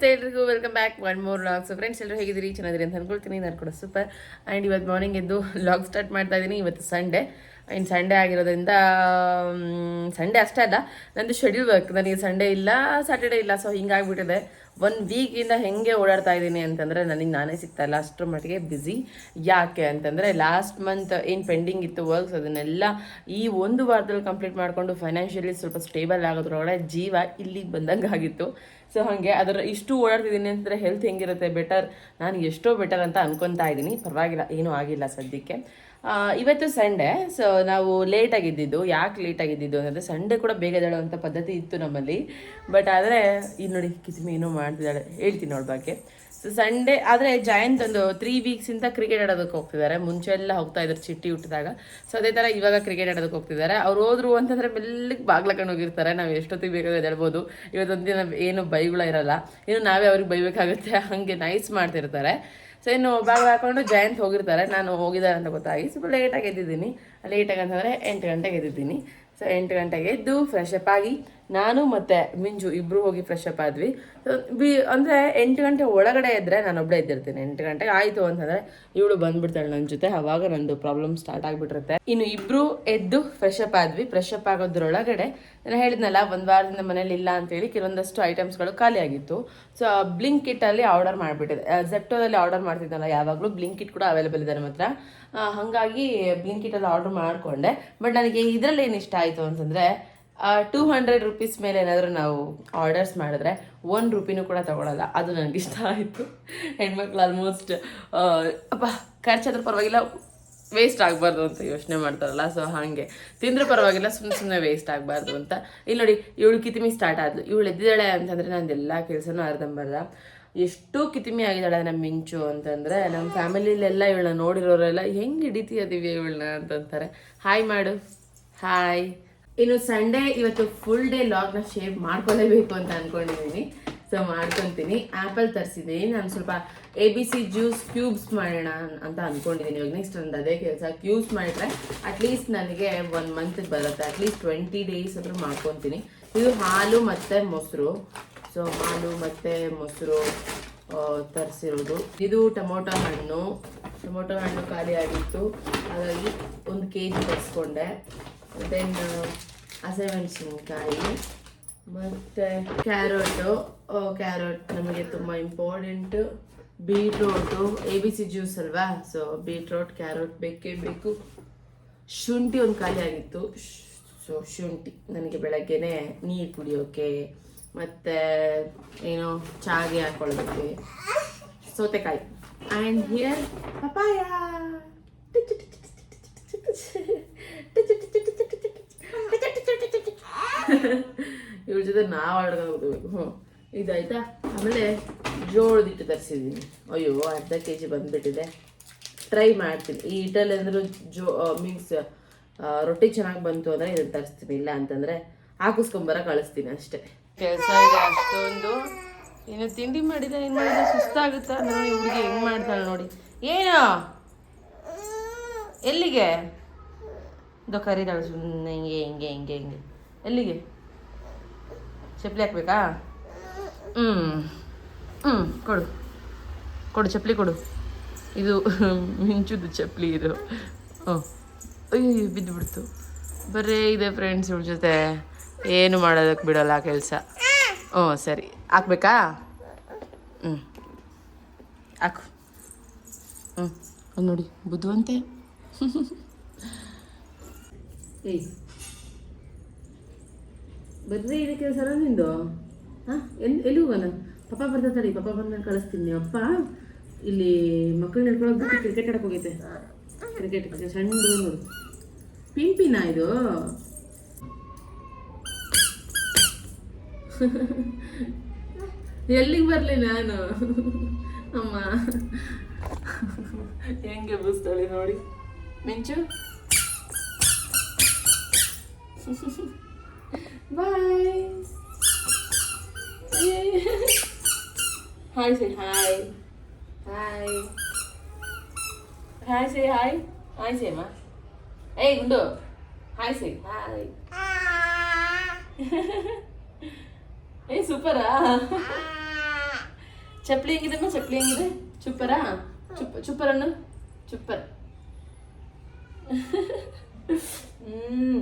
ನಮಸ್ತೆ ಎಲ್ರಿಗೂ. Welcome back one more logs friends ಎಲ್ಲರೂ ಹೇಗಿದ್ದೀರಿ? ಚೆನ್ನಾಗಿರಿ ಅಂತ ಅನ್ಕೊಳ್ತೀನಿ. ನಾನು ಕೂಡ ಸೂಪರ್ ಆ್ಯಂಡ್ ಇವತ್ತು ಮಾರ್ನಿಂಗ್ ಎದ್ದು ಲಾಗ್ ಸ್ಟಾರ್ಟ್ ಮಾಡ್ತಾ ಇದ್ದೀನಿ ಇವತ್ತು ಸಂಡೇ ಇನ್ನು ಸಂಡೇ ಆಗಿರೋದ್ರಿಂದ ಸಂಡೇ ಅಷ್ಟೇ ಅಲ್ಲ. ನಂದು ಶೆಡ್ಯೂಲ್ ವರ್ಕ್ ನನಗೆ ಸಂಡೇ ಇಲ್ಲ ಸ್ಯಾಟರ್ಡೇ ಇಲ್ಲ. ಸೊ ಹಿಂಗಾಗ್ಬಿಟ್ಟಿದೆ. ಒನ್ ವೀಕಿಂದ ಹೆಂಗೆ ಓಡಾಡ್ತಾ ಇದ್ದೀನಿ ಅಂತಂದರೆ ನನಗೆ ನಾನೇ ಸಿಗ್ತಾ ಇಲ್ಲ. ಅಷ್ಟರ ಮಟ್ಟಿಗೆ ಬ್ಯುಸಿ ಯಾಕೆ ಅಂತಂದರೆ ಲಾಸ್ಟ್ ಮಂತ್ ಏನು ಪೆಂಡಿಂಗ್ ಇತ್ತು ವರ್ಕ್ಸ್ ಅದನ್ನೆಲ್ಲ ಈ ಒಂದು ವಾರದಲ್ಲಿ ಕಂಪ್ಲೀಟ್ ಮಾಡಿಕೊಂಡು ಫೈನಾನ್ಷಿಯಲಿ ಸ್ವಲ್ಪ ಸ್ಟೇಬಲ್ ಆಗೋದ್ರೊಳಗಡೆ ಜೀವ ಇಲ್ಲಿಗೆ ಬಂದಂಗೆ ಆಗಿತ್ತು. ಸೊ ಹಾಗೆ ಅದರ ಇಷ್ಟು ಓಡಾಡ್ತಿದ್ದೀನಿ ಅಂತಂದರೆ ಹೆಲ್ತ್ ಹೆಂಗಿರುತ್ತೆ? ಬೆಟರ್ ನಾನು ಎಷ್ಟೋ ಬೆಟರ್ ಅಂತ ಅನ್ಕೊತಾ ಇದ್ದೀನಿ. ಪರವಾಗಿಲ್ಲ, ಏನೂ ಆಗಿಲ್ಲ ಸದ್ಯಕ್ಕೆ. ಇವತ್ತು ಸಂಡೇ ಸೊ ನಾವು ಲೇಟಾಗಿದ್ದಿದ್ದು ಯಾಕೆ ಲೇಟಾಗಿದ್ದಿದ್ದು ಅಂದರೆ ಸಂಡೇ ಕೂಡ ಬೇಗ ಅಂತ ಪದ್ಧತಿ ಇತ್ತು ನಮ್ಮಲ್ಲಿ. ಬಟ್ ಆದರೆ, ಇದು ನೋಡಿ ಕಿಸ್ಮಿ ಏನೋ ಮಾಡ್ತಿದ್ದಾಳೆ. ಹೇಳ್ತೀನಿ ನೋಡ್ಬಾಕೆ ಸೊ ಸಂಡೇ, ಆದರೆ ಜಯಂತ್ ಒಂದು ತ್ರೀ ವೀಕ್ಸಿಂದ ಕ್ರಿಕೆಟ್ ಆಡೋದಕ್ಕೆ ಹೋಗ್ತಿದ್ದಾರೆ. ಮುಂಚೆ ಎಲ್ಲ ಹೋಗ್ತಾ ಇದ್ರು ಚಿಟ್ಟಿ ಹುಟ್ಟಿದಾಗ. ಸೊ ಅದೇ ಥರ ಇವಾಗ ಕ್ರಿಕೆಟ್ ಆಡೋದಕ್ಕೆ ಹೋಗ್ತಿದ್ದಾರೆ. ಅವ್ರು ಹೋದ್ರು ಅಂತಂದರೆ ಮೆಲ್ಲಗೆ ಬಾಗ್ಲಕೊಂಡು ಹೋಗಿರ್ತಾರೆ. ನಾವು ಎಷ್ಟೊತ್ತಿಗೆ ಬೇಕಾದ್ರೆ ಹೇಳ್ಬೋದು ಇವತ್ತೊಂದು ದಿನ ಏನು ಬೈಗಳ ಇರಲ್ಲ. ಇನ್ನು ನಾವೇ ಅವ್ರಿಗೆ ಬೈಬೇಕಾಗುತ್ತೆ. ಹಾಗೆ ನೈಸ್ ಮಾಡ್ತಿರ್ತಾರೆ. ಸೊ ಇನ್ನು ಬಾಗಿಲು ಹಾಕೊಂಡು ಜಯಂತ್ ಹೋಗಿರ್ತಾರೆ. ನಾನು ಹೋಗಿದ್ದಾರೆ ಅಂತ ಗೊತ್ತಾಗಿ. ಸ್ವಲ್ಪ ಲೇಟಾಗಿ ಎದ್ದಿದ್ದೀನಿ. ಲೇಟಾಗಿ ಅಂತಂದರೆ ಎಂಟು ಗಂಟೆಗೆ ಎದ್ದಿದ್ದೀನಿ. ಸೊ ಎಂಟು ಗಂಟೆಗೆ ಎದ್ದು ಫ್ರೆಶ್ ಅಪ್ ಆಗಿ ನಾನು ಮತ್ತು ಮಿಂಜು ಇಬ್ರು ಹೋಗಿ ಫ್ರೆಶ್ ಅಪ್ ಆದ್ವಿ. ಬಿ, ಅಂದರೆ ಎಂಟು ಗಂಟೆ ಒಳಗಡೆ ಇದ್ದರೆ ನಾನು ಒಬ್ಬಳೇ ಎದ್ದಿರ್ತೀನಿ ಎಂಟು ಗಂಟೆಗೆ ಆಯಿತು ಅಂತಂದರೆ ಇವಳು ಬಂದ್ಬಿಡ್ತಾಳೆ ನನ್ನ ಜೊತೆ. ಅವಾಗ ನಂದು ಪ್ರಾಬ್ಲಮ್ ಸ್ಟಾರ್ಟ್ ಆಗ್ಬಿಟ್ಟಿರುತ್ತೆ. ಇನ್ನು ಇಬ್ರು ಎದ್ದು ಫ್ರೆಶ್ ಅಪ್ ಆದ್ವಿ. ಫ್ರೆಶ್ ಅಪ್ ಆಗೋದ್ರೊಳಗಡೆ ನಾನು ಹೇಳಿದ್ನಲ್ಲ, ಒಂದು ವಾರದಿಂದ ಮನೇಲಿ ಇಲ್ಲ ಅಂತೇಳಿ ಕೆಲವೊಂದಷ್ಟು ಐಟಮ್ಸ್ಗಳು ಖಾಲಿ ಆಗಿತ್ತು. ಸೊ ಬ್ಲಿಂಕ್ ಕಿಟ್ಟಲ್ಲಿ ಆರ್ಡರ್ ಮಾಡಿಬಿಟ್ಟಿದೆ. ಜೆಪ್ಟೋದಲ್ಲಿ ಆರ್ಡರ್ ಮಾಡ್ತಿದ್ದಲ್ಲ ಯಾವಾಗಲೂ ಬ್ಲಿಂಕ್ ಕಿಟ್ ಕೂಡ ಅವೈಲೇಬಲ್ ಇದೆ ನಮ್ಮ ಹತ್ರ. ಹಾಗಾಗಿ ಬ್ಲಿಂಕ್ ಕಿಟ್ಟಲ್ಲಿ ಆರ್ಡರ್ ಮಾಡಿಕೊಂಡೆ. ಬಟ್ ನನಗೆ ಇದರಲ್ಲಿ ಏನು ಇಷ್ಟ ಆಯಿತು ಅಂತಂದರೆ ಟೂ ಹಂಡ್ರೆಡ್ ರುಪೀಸ್ ಮೇಲೆ ಏನಾದರೂ ನಾವು ಆರ್ಡರ್ಸ್ ಮಾಡಿದ್ರೆ ಒನ್ ರುಪಿನೂ ಕೂಡ ತೊಗೊಳಲ್ಲ. ಅದು ನನಗೆ ಇಷ್ಟ ಆಯಿತು. ಹೆಣ್ಮಕ್ಳು ಆಲ್ಮೋಸ್ಟ್ ಅಪ್ಪ ಖರ್ಚಾದ್ರೂ ಪರವಾಗಿಲ್ಲ ವೇಸ್ಟ್ ಆಗಬಾರ್ದು ಅಂತ ಯೋಚನೆ ಮಾಡ್ತಾರಲ್ಲ ಸೊ ಹಾಗೆ. ತಿಂದ್ರೆ ಪರವಾಗಿಲ್ಲ ಸುಮ್ಮನೆ ಸುಮ್ಮನೆ ವೇಸ್ಟ್ ಆಗಬಾರ್ದು ಅಂತ. ಇಲ್ಲಿ ನೋಡಿ, ಇವಳು ಕಿತಿಮಿ ಸ್ಟಾರ್ಟ್ ಆದ್ಲು. ಇವಳು ಎದ್ದಿದ್ದಾಳೆ ಅಂತಂದರೆ ನಂದು ಎಲ್ಲ ಕೆಲಸನೂ ಅರ್ಧಂಬರ್ಧ. ಎಷ್ಟು ಕಿತಿಮಿ ಆಗಿದ್ದಾಳೆ ನಮ್ಮ ಮಿಂಚು ಅಂತಂದರೆ ನಮ್ಮ ಫ್ಯಾಮಿಲಿಲೆಲ್ಲ ಇವಳನ್ನ ನೋಡಿರೋರೆಲ್ಲ, ಹೆಂಗೆ ಹಿಡಿತೀಯ ದಿವ್ಯ ಇವಳನ್ನ? ಅಂತಂತಾರೆ. ಹಾಯ್ ಮಾಡು. ಹಾಯ್ ಇನ್ನು ಸಂಡೇ ಇವತ್ತು ಫುಲ್ ಡೇ ಲಾಗ್ನ ಶೇವ್ ಮಾಡ್ಕೊಳ್ಳೇಬೇಕು ಅಂತ ಅನ್ಕೊಂಡಿದ್ದೀನಿ ಸೊ ಮಾಡ್ಕೊತೀನಿ. ಆ್ಯಪಲ್ ತರಿಸಿದ್ದೀನಿ ನಾನು ಸ್ವಲ್ಪ A B C juice cubes ಮಾಡೋಣ ಅಂತ ಅಂದ್ಕೊಂಡಿದ್ದೀನಿ ಇವಾಗ ನೆಕ್ಸ್ಟ್ ಒಂದು ಅದೇ ಕೆಲಸ. ಕ್ಯೂಬ್ಸ್ ಮಾಡಿದ್ರೆ ಅಟ್ಲೀಸ್ಟ್ ನನಗೆ ಒನ್ ಮಂತ್ ಬರುತ್ತೆ. ಅಟ್ಲೀಸ್ಟ್ ಟ್ವೆಂಟಿ ಡೇಸ್ ಆದರೂ ಮಾಡ್ಕೊತೀನಿ. ಇದು ಹಾಲು ಮತ್ತು ಮೊಸರು. ಸೊ ಹಾಲು ಮತ್ತು ಮೊಸರು ತರಿಸಿರೋದು. ಇದು ಟೊಮೊಟೊ ಹಣ್ಣು. ಟೊಮೊಟೊ ಹಣ್ಣು ಖಾಲಿ ಆಗಿತ್ತು. ಹಾಗಾಗಿ ಒಂದು ಕೆ ಜಿ ತರಿಸ್ಕೊಂಡೆ. ದೆನ್ ಹಸಿಮೆಣಸಿನ್ಕಾಯಿ ಮತ್ತು ಕ್ಯಾರೋಟು ಕ್ಯಾರೋಟ್ ನಮಗೆ ತುಂಬ important beetroot A B C juice ಅಲ್ವಾ? ಸೊ ಬೀಟ್ರೋಟ್ ಕ್ಯಾರೋಟ್ ಬೇಕೇ ಬೇಕು. ಶುಂಠಿ ಒಂದು ಖಾಲಿ ಆಗಿತ್ತು. ಸೊ ಶುಂಠಿ ನನಗೆ ಬೆಳಗ್ಗೆನೆ ನೀರು ಕುಡಿಯೋಕೆ, ಮತ್ತು, ಏನು ಚಾಗೆ ಹಾಕೊಳ್ಳೋದಕ್ಕೆ ಸೌತೆಕಾಯಿ. ಆ್ಯಂಡ್ ಹಿಯರ್ ಪಪಾಯ ಇವ್ರ ಜೊತೆ ನಾವು ಆಡ್ಕೊಂಡು ಹ್ಞೂ ಇದಾಯ್ತಾ? ಆಮೇಲೆ ಜೋಳದ ಹಿಟ್ಟು ತರಿಸಿದ್ದೀನಿ ಅಯ್ಯೋ, ಅರ್ಧ ಕೆ ಜಿ ಬಂದುಬಿಟ್ಟಿದೆ. ಟ್ರೈ ಮಾಡ್ತೀನಿ. ಈ ಹಿಟ್ಟಲ್ಲಿ ಅಂದರೂ ಜೋ ಮೀನ್ಸ್ ರೊಟ್ಟಿ ಚೆನ್ನಾಗಿ ಬಂತು ಅಂದರೆ ಇದನ್ನು ತರಿಸ್ತೀನಿ. ಇಲ್ಲ ಅಂತಂದರೆ ಹಾಕಿಸ್ಕೊಂಬರ ಕಳಿಸ್ತೀನಿ ಅಷ್ಟೇ. ಕೆಲಸ ಇದೆ ಅಷ್ಟೊಂದು. ಏನು ತಿಂಡಿ ಮಾಡಿದ ಏನು ಮಾಡಿದ ಸುಸ್ತಾಗುತ್ತಾ? ನಾನು ಹುಡುಗಿ ಹೆಂಗೆ ಮಾಡ್ತಾಳೆ ನೋಡಿ. ಏನು? ಎಲ್ಲಿಗೆ? ಇದು ಕರೀತಾಳೆ ಸುಮ್ಮನೆ ಹಿಂಗೆ ಹಿಂಗೆ ಹಿಂಗೆ ಹಿಂಗೆ. ಎಲ್ಲಿಗೆ? ಚಪ್ಪಲಿ ಹಾಕ್ಬೇಕಾ? ಹ್ಞೂ ಹ್ಞೂ ಕೊಡು. ಕೊಡು, ಚಪ್ಪಲಿ ಕೊಡು. ಇದು ಮಿಂಚುದು ಚಪ್ಪಲಿ ಇದು. ಹ್ಞೂ ಅಯ್ಯೋ ಬಿದ್ದುಬಿಡ್ತು. ಬರೀ ಇದೆ ಫ್ರೆಂಡ್ಸ್ ಇವ್ರ ಜೊತೆ. ಏನು ಮಾಡೋದಕ್ಕೆ ಬಿಡೋಲ್ಲ ಆ ಕೆಲಸ. ಹ್ಞೂ ಸರಿ. ಹಾಕ್ಬೇಕಾ? ಹ್ಞೂ ಹಾಕು. ಹ್ಞೂ ನೋಡಿ, ಬುದ್ಧಿವಂತೆ. ಏಯ್. ಬರ್ರಿ ಇದೆ ಕೆಲಸ ನಿಂದು? ಹಾಂ? ಎಲ್ಲಿ ಎಲ್ಲಿ ಹೋಗೋಣ? ಪಪ್ಪ ಬರ್ತಾ ತಡಿ, ಪಪ್ಪ ಬಂದ ಕಳಿಸ್ತೀನಿ. ಅಪ್ಪ, ಇಲ್ಲಿ ಮಕ್ಕಳು ಬಿಟ್ಟು ಕ್ರಿಕೆಟ್ ಆಡಕ್ಕೆ ಹೋಗೈತೆ. ಕ್ರಿಕೆಟ್ ಸಣ್ಣ ಪಿಂಪಿನ ಇದು? ಎಲ್ಲಿಗೆ ಬರಲಿ ನಾನು? ಅಮ್ಮ. ಹೆಂಗೆ ಬೂಸ್ತಾಳೆ ನೋಡಿ. Minchu. Bye hi say hi hi hi say hi hi ಸೇಮಾ ಏಯ್ ಗುಂಡು ಹಾಯ್ ಸೇ ಹಾಯ್ ಏಯ್ ಸೂಪರಾ ಚಪ್ಪಲಿ ಹೆಂಗಿದಮ್ಮ ಚಪ್ಪಲಿ ಹೆಂಗಿದೆ ಚುಪ್ಪರಾ ಚುಪ್ ಚುಪ್ಪರನ್ನು ಚುಪ್ಪರ್ ಹ್ಮ್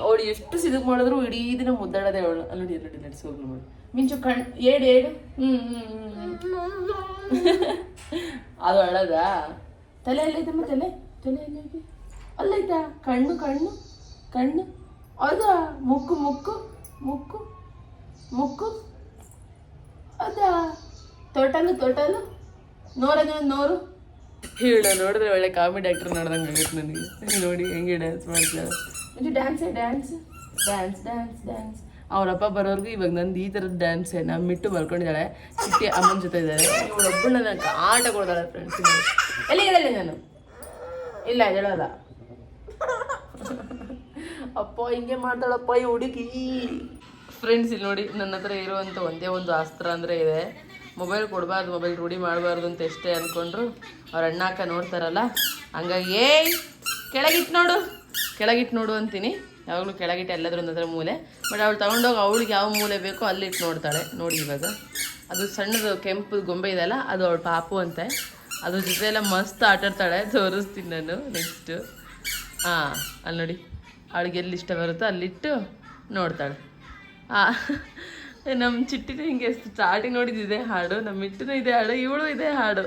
ಅವಳು ಎಷ್ಟು ಸಿದಕ್ ಮಾಡಿದ್ರು ಇಡೀ ದಿನ ಮುದ್ದಾಡದೆ ಅವಳು. ನೋಡಿ ನೋಡಿ ನಡ್ಸಿ ಹೋಗಿ ನೋಡಿ. ಮಿಂಚು ಕಣ್, ಏಡು ಏಡು. ಹ್ಮ್ ಅದು ಅಳದ? ತಲೆ ಎಲ್ಲೈತಮ್ಮ ತಲೆ? ತಲೆ ಎಲ್ಲೈತೆ ಅಲ್ಲೈತಾ ಕಣ್ಣು ಕಣ್ಣು ಕಣ್ಣು. ಅದ, ಮುಕ್ಕು ಮುಕ್ಕು ಮುಕ್ಕು ಮುಕ್ಕು. ಅದಾ. ತೊಟಲು ತೊಟಲು. ನೋರದ ನೋರು. ಹೇಳ ನೋಡಿದ್ರೆ ಒಳ್ಳೆ ಕಾಮಿಡಿ ಆಕ್ಟರ್ ನೋಡ್ದಂಗೆ ಆಗುತ್ತೆ ನನಗೆ. ನೋಡಿ ಹೆಂಗೆ ಡ್ಯಾನ್ಸ್ ಮಾಡ್ತಾಳೆ ಇದು dance dance dance dance dance ಅವರಪ್ಪ ಬರೋರ್ಗು ಇವಾಗ ನಂದು ಈ ಥರದ ಡ್ಯಾನ್ಸ್ ನಮ್ಮ ಮಿಟ್ಟು ಬರ್ಕೊಂಡಿದ್ದಾಳೆ ಚಿಟ್ಟಿ ಅಮ್ಮನ ಜೊತೆ ಇದ್ದಾರೆ ಇವಳೊಬ್ಬಳು ನನಗೆ ಆಟ ಕೊಡ್ತಾಳೆ ಫ್ರೆಂಡ್ಸ್ ಎಲ್ಲಿ ಹೇಳಲಿ ನಾನು? ಇಲ್ಲ ಹೇಳೋಲ್ಲ ಅಪ್ಪ ಹಿಂಗೆ ಮಾಡ್ತಾಳಪ್ಪ ಈ ಹುಡುಗಿ. ಫ್ರೆಂಡ್ಸ್ ಇಲ್ಲಿ ನೋಡಿ ನನ್ನ ಹತ್ರ ಇರುವಂಥ ಒಂದೇ ಒಂದು ಅಸ್ತ್ರ ಅಂದರೆ ಇದೆ. ಮೊಬೈಲ್ ಕೊಡಬಾರ್ದು, ಮೊಬೈಲ್ ರೂಢಿ ಮಾಡಬಾರ್ದು ಅಂತ ಎಷ್ಟೇ ಅಂದ್ಕೊಂಡ್ರು ಅವ್ರ ಅಣ್ಣಾಕ ನೋಡ್ತಾರಲ್ಲ, ಹಂಗಾಗಿ ಏಯ್ ಕೆಳಗಿಟ್ಟು ನೋಡು ಕೆಳಗಿಟ್ಟು ನೋಡು ಅಂತೀನಿ. ಯಾವಾಗಲೂ ಕೆಳಗಿಟ್ಟು ಎಲ್ಲಾದ್ರೂ ಒಂದೊಂದರ ಮೂಲೆ. ಬಟ್ ಅವಳು ತೊಗೊಂಡೋಗಿ ಅವಳಿಗೆ ಯಾವ ಮೂಲೆ ಬೇಕೋ ಅಲ್ಲಿಟ್ಟು ನೋಡ್ತಾಳೆ, ನೋಡಿ ಇವಾಗ. ಅದು ಸಣ್ಣದು ಕೆಂಪು ಗೊಂಬೆ ಇದೆಯಲ್ಲ, ಅದು ಅವಳು ಪಾಪು ಅಂತೆ. ಅದ್ರ ಜೊತೆ ಎಲ್ಲ ಮಸ್ತ್ ಆಟಾಡ್ತಾಳೆ, ತೋರಿಸ್ತೀನಿ ನಾನು ನೆಕ್ಸ್ಟು. ಹಾಂ ಅಲ್ಲಿ ನೋಡಿ, ಅವಳಿಗೆ ಎಲ್ಲಿ ಇಷ್ಟ ಬರುತ್ತೋ ಅಲ್ಲಿಟ್ಟು ನೋಡ್ತಾಳೆ. ಆ ನಮ್ಮ ಚಿಟ್ಟಿನೂ ಹಿಂಗೆ ಸ್ಟಾರ್ಟಿಂಗ್ ನೋಡಿದ್ದಿದೆ ಹಾಡು ನಮ್ಮ ಮಿಟ್ಟುನೂ ಇದೆ ಹಾಡು, ಇವಳು ಇದೆ ಹಾಡು.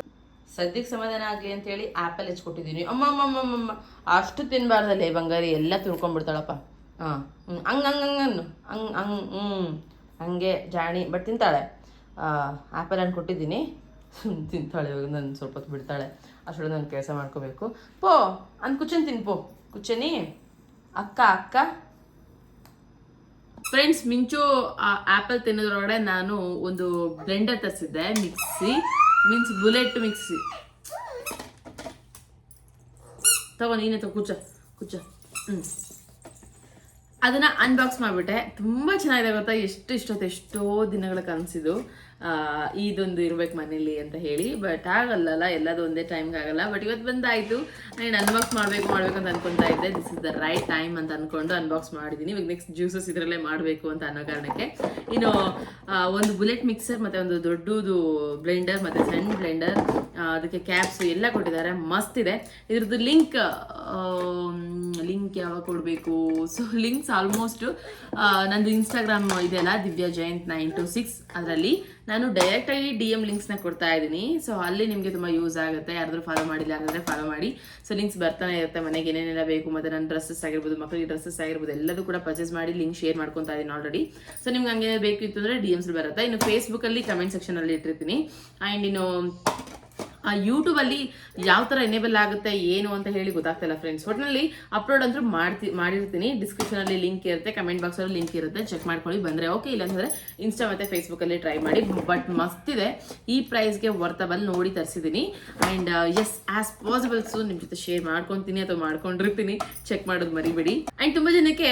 ಸದ್ಯಕ್ಕೆ ಸಮಾಧಾನ ಆಗಲಿ ಅಂತೇಳಿ ಆ್ಯಪಲ್ ಹೆಚ್ಕೊಟ್ಟಿದ್ದೀನಿ. ಅಮ್ಮ ಅಮ್ಮ ಅಷ್ಟು ತಿನ್ನಬಾರ್ದಲ್ಲೇ ಬಂಗಾರಿ, ಎಲ್ಲ ತಿಳ್ಕೊಂಡ್ಬಿಡ್ತಾಳಪ್ಪ. ಹಾಂ ಹಂಗೆ ಹಂಗೆ ಹಂಗೆ ಅನ್ನು ಹಂಗೆ ಹಂಗೆ ಹ್ಞೂ ಹಂಗೆ ಜಾಣಿ ಬಟ್ ತಿಂತಾಳೆ. ಆ್ಯಪಲ್ ಹಣ್ಣು ಕೊಟ್ಟಿದ್ದೀನಿ. ತಿಂತಾಳೆ ಇವಾಗ, ನಾನು ಸ್ವಲ್ಪ ಹೊತ್ತು ಬಿಡ್ತಾಳೆ. ಅಷ್ಟೊಳಗೆ ನಾನು ಕೆಲಸ ಮಾಡ್ಕೋಬೇಕು. ಪೋ ಅಂದ್ ಕುಚನ್ ತಿನ್ ಪೋ ಕುಚ್ಚನಿ, ಅಕ್ಕ ಅಕ್ಕ. ಫ್ರೆಂಡ್ಸ್ ಮಿಂಚು ಆ್ಯಪಲ್ ತಿನ್ನೋದ್ರೊಳಗಡೆ ನಾನು ಒಂದು ಬ್ಲೆಂಡರ್ ತರಿಸಿದ್ದೆ ಮಿಕ್ಸಿ ಮೀನ್ಸ್ ಬುಲೆಟ್ ಮಿಕ್ಸಿ ತಗೋ, ನೀನೇ ತಗೋ ಕುಚ್ಚ ಕುಚ್ಚ ಹ್ಞೂ ಅದನ್ನ ಅನ್ಬಾಕ್ಸ್ ಮಾಡಿಬಿಟ್ಟೆ. ತುಂಬ ಚೆನ್ನಾಗಿದೆ ಗೊತ್ತಾ? ಎಷ್ಟು ಇಷ್ಟೊತ್ತು ಎಷ್ಟೋ ದಿನಗಳ ಕನಸಿದು. ಇದೊಂದು ಇರ್ಬೇಕು ಮನೇಲಿ ಅಂತ ಹೇಳಿ ಬಟ್ ಆಗಲ್ಲಲ್ಲ, ಎಲ್ಲದೂ ಒಂದೇ ಟೈಮ್ಗೆ ಆಗಲ್ಲ. ಬಟ್ ಇವತ್ತು ಬಂದಾಯಿತು. ನಾನು ಅನ್ಬಾಕ್ಸ್ ಮಾಡಬೇಕು ಮಾಡಬೇಕು ಅಂತ ಅನ್ಕೊತಾ ಇದ್ದೆ. This is the right time ಅಂತ ಅನ್ಕೊಂಡು ಅನ್ಬಾಕ್ಸ್ ಮಾಡಿದ್ದೀನಿ ಇವಾಗ ನೆಕ್ಸ್ಟ್ ಜ್ಯೂಸಸ್ ಇದರಲ್ಲೇ ಮಾಡಬೇಕು ಅಂತ ಅನ್ನೋ ಕಾರಣಕ್ಕೆ. ಇನ್ನು ಒಂದು ಬುಲೆಟ್ ಮಿಕ್ಸರ್ ಮತ್ತು ಒಂದು ದೊಡ್ಡದು ಬ್ಲೆಂಡರ್ ಮತ್ತು ಸಣ್ಣ ಬ್ಲೆಂಡರ್ ಅದಕ್ಕೆ ಕ್ಯಾಪ್ಸ್ ಎಲ್ಲ ಕೊಟ್ಟಿದ್ದಾರೆ. ಮಸ್ತ್ ಇದೆ. ಇದ್ರದ್ದು ಲಿಂಕ್ ಲಿಂಕ್ ಯಾವಾಗ ಕೊಡಬೇಕು? ಸೊ ಲಿಂಕ್ಸ್ ಆಲ್ಮೋಸ್ಟ್ ನಂದು ಇನ್ಸ್ಟಾಗ್ರಾಮ್ ಇದೆಯಲ್ಲ Divya Jayanth nine two six. ಅದರಲ್ಲಿ ನಾನು ಡೈರೆಕ್ಟಾಗಿ ಡಿ ಎಂ ಲಿಂಕ್ಸ್ನ ಕೊಡ್ತಾ ಇದ್ದೀನಿ. ಸೊ ಅಲ್ಲಿ ನಿಮಗೆ ತುಂಬ ಯೂಸ್ ಆಗುತ್ತೆ. ಯಾರಾದರೂ ಫಾಲೋ ಮಾಡಿಲ್ಲ ಅಂದರೆ ಫಾಲೋ ಮಾಡಿ. ಸೊ ಲಿಂಕ್ಸ್ ಬರ್ತಾನೆ ಇರುತ್ತೆ. ಮನೆಗೆ ಏನೇನೆಲ್ಲ ಬೇಕು, ಮತ್ತು ನನ್ನ ಡ್ರೆಸ್ಸಸ್ ಆಗಿರ್ಬೋದು ಮಕ್ಕಳಿಗೆ ಡ್ರೆಸ್ಸಸ್ ಆಗಿರ್ಬೋದು, ಎಲ್ಲದೂ ಕೂಡ ಪರ್ಚೇಸ್ ಮಾಡಿ ಲಿಂಕ್ ಶೇರ್ ಮಾಡ್ಕೊತಾ ಇದ್ದೀನಿ ಆಲ್ರೆಡಿ ಸೊ ನಿಮ್ಗೆ ಹಂಗೆ ಬೇಕಿತ್ತು ಅಂದರೆ ಡಿ ಎಮ್ಸ್ ಬರುತ್ತೆ. ಇನ್ನು ಫೇಸ್ಬುಕ್ಕಲ್ಲಿ ಕಮೆಂಟ್ ಸೆಕ್ಷನಲ್ಲಿ ಇಟ್ಟಿರ್ತೀನಿ. ಆ್ಯಂಡ್ ಇನ್ನು ಆ ಯೂಟ್ಯೂಬಲ್ಲಿ ಯಾವ ಥರ ಎನೇಬಲ್ ಆಗುತ್ತೆ, ಏನು ಅಂತ ಹೇಳಿ ಗೊತ್ತಾಗ್ತಿಲ್ಲ ಫ್ರೆಂಡ್ಸ್ ಒಟ್ಟಿನಲ್ಲಿ ಅಪ್ಲೋಡ್ ಅಂತೂ ಮಾಡ್ತಿ, ಮಾಡಿರ್ತೀನಿ. ಡಿಸ್ಕ್ರಿಪ್ಷನಲ್ಲಿ ಲಿಂಕ್ ಇರುತ್ತೆ ಕಮೆಂಟ್ ಬಾಕ್ಸಲ್ಲಿ ಲಿಂಕ್ ಇರುತ್ತೆ. ಚೆಕ್ ಮಾಡ್ಕೊಳ್ಳಿ, ಬಂದರೆ ಓಕೆ ಇಲ್ಲಾಂದರೆ ಇನ್ಸ್ಟಾ ಮತ್ತು ಫೇಸ್ಬುಕ್ಕಲ್ಲಿ ಟ್ರೈ ಮಾಡಿ. ಬಟ್ ಮಸ್ತ್ ಇದೆ. ಈ ಪ್ರೈಸ್ಗೆ ವರ್ತಬಲ್ ನೋಡಿ ತರಿಸಿದ್ದೀನಿ ಆ್ಯಂಡ್ ಎಸ್ ಆಸ್ ಪಾಸಿಬಲ್ಸು ನಿಮ್ಮ ಜೊತೆ ಶೇರ್ ಮಾಡ್ಕೊತೀನಿ ಅಥವಾ ಮಾಡ್ಕೊಂಡಿರ್ತೀನಿ. ಚೆಕ್ ಮಾಡೋದು ಮರಿಬೇಡಿ. ಆ್ಯಂಡ್ ತುಂಬ ಜನಕ್ಕೆ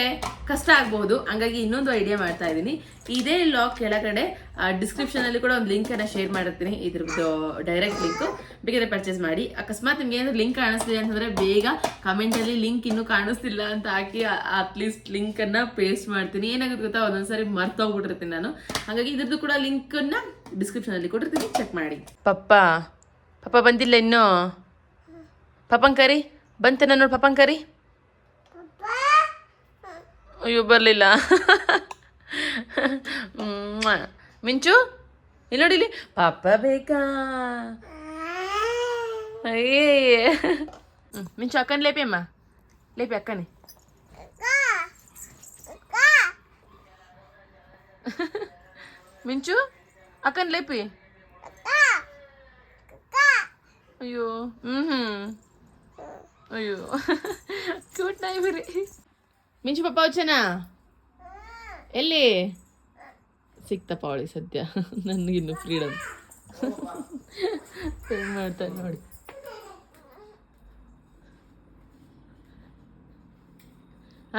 ಕಷ್ಟ ಆಗ್ಬೋದು. ಹಂಗಾಗಿ ಇನ್ನೊಂದು ಐಡಿಯಾ ಮಾಡ್ತಾ ಇದ್ದೀನಿ ಇದೇ ಲಾಕ್ ಕೆಳಗಡೆ ಡಿಸ್ಕ್ರಿಪ್ಷನ್ ಅಲ್ಲಿ ಕೂಡ ಒಂದು ಲಿಂಕ್ ಅನ್ನ ಶೇರ್ ಮಾಡಿರ್ತೀನಿ. ಇದ್ರದ್ದು ಡೈರೆಕ್ಟ್ ಲಿಂಕ್ ಬೇಕಾದ್ರೆ ಪರ್ಚೇಸ್ ಮಾಡಿ. ಅಕಸ್ಮಾತ್ ನಿಮ್ಗೆ ಏನಾದ್ರು ಲಿಂಕ್ ಕಾಣಿಸ್ತಿದೆ ಅಂತಂದ್ರೆ ಬೇಗ ಕಮೆಂಟ್ ಅಲ್ಲಿ ಲಿಂಕ್ ಇನ್ನೂ ಕಾಣಿಸ್ತಿಲ್ಲ ಅಂತ ಹಾಕಿ ಅಟ್ಲೀಸ್ಟ್ ಲಿಂಕ್ ಅನ್ನ ಪೇಸ್ಟ್ ಮಾಡ್ತೀನಿ. ಏನಾಗುತ್ತೆ ಗೊತ್ತಾ? ಒಂದೊಂದ್ಸರಿ ಮರ್ತೋಗ್ಬಿಟ್ಟಿರ್ತೀನಿ ನಾನು. ಹಾಗಾಗಿ ಇದ್ರದ್ದು ಕೂಡ ಲಿಂಕ್ ಅನ್ನ ಡಿಸ್ಕ್ರಿಪ್ಷನ್ ಅಲ್ಲಿ ಕೊಟ್ಟಿರ್ತೀನಿ. ಚೆಕ್ ಮಾಡಿ. ಪಪ್ಪ ಪಪ್ಪ ಬಂದಿಲ್ಲ ಇನ್ನೂ? ಪಪಂಕರಿ ಕರಿ ಬಂತೇನ ನೋಡಿ ಪಪಂಕರಿ. ಕರಿ ಅಯ್ಯೋ ಬರಲಿಲ್ಲ. ಮಿಂಚು ಇಲ್ಲಿ ನೋಡಿ ಇಲ್ಲಿ ಪಾಪ ಬೇಕಾ ಅಯ್ಯೇ ಮಿಂಚು ಅಕ್ಕನ ಲೇಪಿ ಅಮ್ಮ ಲೇಪಿ ಅಕ್ಕನೇ ಮಿಂಚು అక్కని లేపి అయ్యో అయ్యో క్యూట్ నైబరీ మించి పప్ప వచ్చానా వెళ్ళి ಸಿಕ್ತಪ್ಪ ಅವಳಿಗೆ ಸದ್ಯ. ನನಗಿನ್ನು ಫ್ರೀಡಮ್ ಮಾಡ್ತಾನೆ ನೋಡಿ.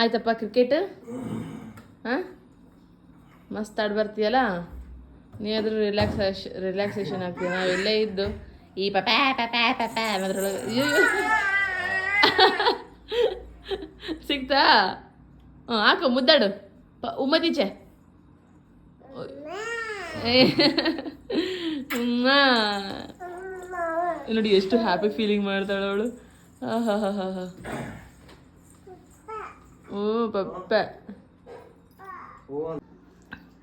ಆಯ್ತಪ್ಪ ಕ್ರಿಕೆಟ್ ಹಾಂ? ಮಸ್ತ್ ಆಡ್ ಬರ್ತೀಯಲ್ಲ? ನೀ ಆದರೂ ರಿಲ್ಯಾಕ್ಸ್ ರಿಲ್ಯಾಕ್ಸೇಷನ್ ಆಗ್ತೀಯ? ನಾವು ಎಲ್ಲೇ ಇದ್ದು ಈ ಪಪ ಪಪ ಪಪ ಅನ್ನೋದ್ರೊಳಗೆ ಅಯ್ಯೋ ಸಿಗ್ತಾ? ಹಾಕು, ಮುದ್ದಾಡು. ಪ ನೋಡಿ ಎಷ್ಟು ಹ್ಯಾಪಿ ಫೀಲಿಂಗ್ ಮಾಡ್ತಾಳ ಅವಳು. ಓ, ಪಪ್ಪ.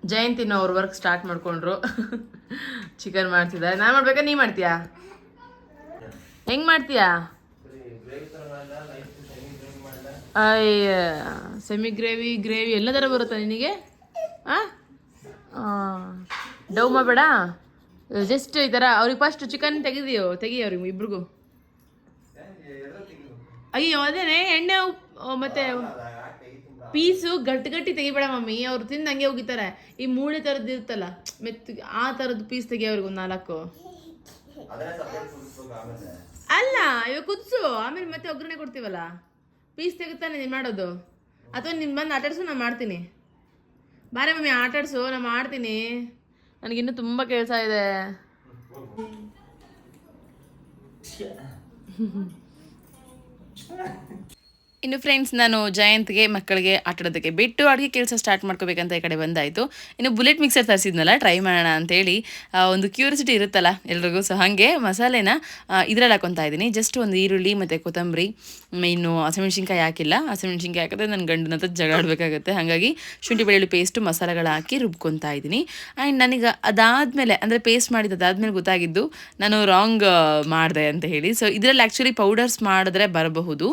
ಜಯಂತಿ ಅವ್ರ ವರ್ಕ್ ಸ್ಟಾರ್ಟ್ ಮಾಡ್ಕೊಂಡ್ರು. ಚಿಕನ್ ಮಾಡ್ತಿದ್ದಾರೆ. ನಾನು ಮಾಡ್ಬೇಕಾ, ನೀ ಮಾಡ್ತೀಯಾ? ಹೆಂಗ್ ಮಾಡ್ತೀಯಾ? ಅಯ್ಯ ಸೆಮಿ ಗ್ರೇವಿ ಗ್ರೇವಿ ಎಲ್ಲ ಥರ ಬರುತ್ತಾ ನಿನಗೆ? ಆ. ಡವ್ ಮಾಡಬೇಡ. ಜಸ್ಟ್ ಈ ಥರ ಅವ್ರಿಗೆ ಫಸ್ಟ್ ಚಿಕನ್ ತೆಗೆದಿಯೋ ತೆಗಿ ಅವ್ರಿಗೆ ಇಬ್ರಿಗೂ. ಅಯ್ಯೋ, ಅದೇನೆ, ಎಣ್ಣೆ ಮತ್ತೆ ಪೀಸು ಗಟ್ಟಿ ಗಟ್ಟಿ ತೆಗಿಬೇಡ ಮಮ್ಮಿ, ಅವ್ರು ತಿಂದು ಹಂಗೆ ಹೋಗಿತಾರೆ ಈ ಮೂಳೆ ಥರದ್ದು ಇರುತ್ತಲ್ಲ, ಮೆತ್ತ, ಆ ಥರದ್ದು ಪೀಸ್ ತೆಗಿ ಅವ್ರಿಗೆ ಒಂದು ನಾಲ್ಕು. ಅಲ್ಲ ಇವಾಗ ಕುದಿಸು. ಆಮೇಲೆ ಮತ್ತೆ ಒಗ್ಗರಣೆ ಕೊಡ್ತೀವಲ್ಲ? ಪೀಸ್ ತೆಗುತ್ತಾನೆ ನೀನು ಮಾಡೋದು. ಅಥವಾ ನಿನ್ನ ಬಂದು ಆಟಾಡ್ಸು, ನಾನು ಮಾಡ್ತೀನಿ. ಬಾರೆ ಮಮ್ಮಿ, ಆಟಾಡ್ಸು, ನಾನು ಮಾಡ್ತೀನಿ. ನನಗಿನ್ನೂ ತುಂಬ ಕೆಲಸ ಇದೆ. ಇನ್ನು ಫ್ರೆಂಡ್ಸ್ ನಾನು ಜಯಂತ್ಗೆ, ಮಕ್ಕಳಿಗೆ ಆಟಾಡೋದಕ್ಕೆ ಬಿಟ್ಟು ಅಡುಗೆ ಕೆಲಸ ಸ್ಟಾರ್ಟ್ ಮಾಡ್ಕೋಬೇಕಂತ ಈ ಕಡೆ ಬಂದಾಯಿತು. ಇನ್ನು ಬುಲೆಟ್ ಮಿಕ್ಸರ್ ತರಿಸಿದ್ನಲ್ಲ ಟ್ರೈ ಮಾಡೋಣ ಅಂತೇಳಿ ಒಂದು ಕ್ಯೂರಿಸಿಟಿ ಇರುತ್ತಲ್ಲ ಎಲ್ರಿಗೂ ಸೊ ಹಾಗೆ ಮಸಾಲೆನ ಇದ್ರಲ್ಲಿ ಹಾಕೊತಾ ಇದ್ದೀನಿ. ಜಸ್ಟ್ ಒಂದು ಈರುಳ್ಳಿ ಮತ್ತು ಕೊತ್ತಂಬರಿ ಇನ್ನು ಹಸಿಮೆಣ್ಸಿನ್ಕಾಯಿ ಹಾಕಿಲ್ಲ. ಹಸಿಮೆಣ್ಸಿನ್ಕಾಯಿ ಹಾಕಿದ್ರೆ ನನ್ನ ಗಂಡನ ಹತ್ರ ಜಗಾಡಬೇಕಾಗುತ್ತೆ ಹಾಗಾಗಿ ಶುಂಠಿ, ಬೆಳ್ಳುಳ್ಳಿ ಪೇಸ್ಟು ಮಸಾಲೆಗಳು ಹಾಕಿ ರುಬ್ಕೊತಾ ಇದ್ದೀನಿ. ಆ್ಯಂಡ್ ನನಗೆ ಅದಾದಮೇಲೆ, ಅಂದರೆ ಪೇಸ್ಟ್ ಮಾಡಿದ್ದು ಅದಾದಮೇಲೆ ಗೊತ್ತಾಗಿದ್ದು, ನಾನು ರಾಂಗ್ ಮಾಡಿದೆ ಅಂತ ಹೇಳಿ. ಸೊ ಇದರಲ್ಲಿ ಆ್ಯಕ್ಚುಲಿ ಪೌಡರ್ಸ್ ಮಾಡಿದ್ರೆ ಬರಬಹುದು.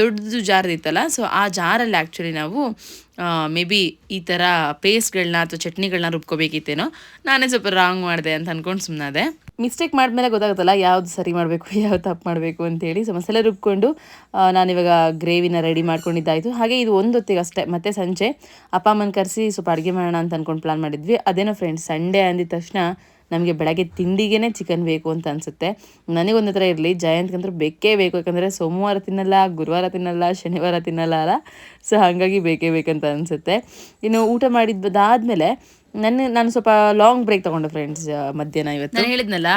ದೊಡ್ಡದು ಜಾರ್ ಇತ್ತಲ್ಲ ಸೊ ಆ ಜಾರಲ್ಲಿ ಆ್ಯಕ್ಚುಲಿ ನಾವು ಮೇ ಬಿ ಈ ಥರ ಪೇಸ್ಟ್ಗಳನ್ನ ಅಥವಾ ಚಟ್ನಿಗಳನ್ನ ರುಬ್ಕೋಬೇಕಿತ್ತೇನೋ, ನಾನೇ ಸ್ವಲ್ಪ ರಾಂಗ್ ಮಾಡಿದೆ ಅಂತ ಅಂದ್ಕೊಂಡು ಸುಮ್ಮನಾದೆ ಮಿಸ್ಟೇಕ್ ಮಾಡಿದ್ಮೇಲೆ ಗೊತ್ತಾಗುತ್ತಲ್ಲ, ಯಾವ್ದು ಸರಿ ಮಾಡಬೇಕು, ಯಾವ್ದು ತಪ್ಪು ಮಾಡಬೇಕು ಅಂತೇಳಿ. ಸೊ ಮಸಾಲೆ ರುಬ್ಕೊಂಡು ನಾನಿವಾಗ ಗ್ರೇವಿನ ರೆಡಿ ಮಾಡ್ಕೊಂಡಿದ್ದಾಯಿತು. ಹಾಗೆ ಇದು ಒಂದು ಹೊತ್ತಿಗೆ ಅಷ್ಟೇ, ಮತ್ತೆ ಸಂಜೆ ಅಪ್ಪ ಅಮ್ಮನ ಕರೆಸಿ ಸ್ವಲ್ಪ ಅಡುಗೆ ಮಾಡೋಣ ಅಂತ ಅಂದ್ಕೊಂಡು ಪ್ಲಾನ್ ಮಾಡಿದ್ವಿ. ಅದೇನೋ ಫ್ರೆಂಡ್ಸ್ ಸಂಡೇ ಅಂದಿದ ತಕ್ಷಣ ನಮಗೆ ಬೆಳಗ್ಗೆ ತಿಂಡಿಗೇ ಚಿಕನ್ ಬೇಕು ಅಂತ ಅನಿಸುತ್ತೆ. ನನಗೊಂದು ಥರ ಇರಲಿ ಜಯಂತ್ಗಂತೂ ಬೇಕೇ ಬೇಕು, ಯಾಕಂದರೆ ಸೋಮವಾರ ತಿನ್ನಲ್ಲ, ಗುರುವಾರ ತಿನ್ನಲ್ಲ, ಶನಿವಾರ ತಿನ್ನಲ್ಲ ಅಲ್ಲ? ಸೊ ಹಾಗಾಗಿ ಬೇಕೇ ಬೇಕಂತ ಅನಿಸುತ್ತೆ. ಇನ್ನು ಊಟ ಮಾಡಿದ್ದಾದಮೇಲೆ ನನ್ನ, ನಾನು ಸ್ವಲ್ಪ ಲಾಂಗ್ ಬ್ರೇಕ್ ತಗೊಂಡೆ ಫ್ರೆಂಡ್ಸ್ ಮಧ್ಯಾಹ್ನ ಇವತ್ತು. ನಾನು ಹೇಳಿದ್ನಲ್ಲ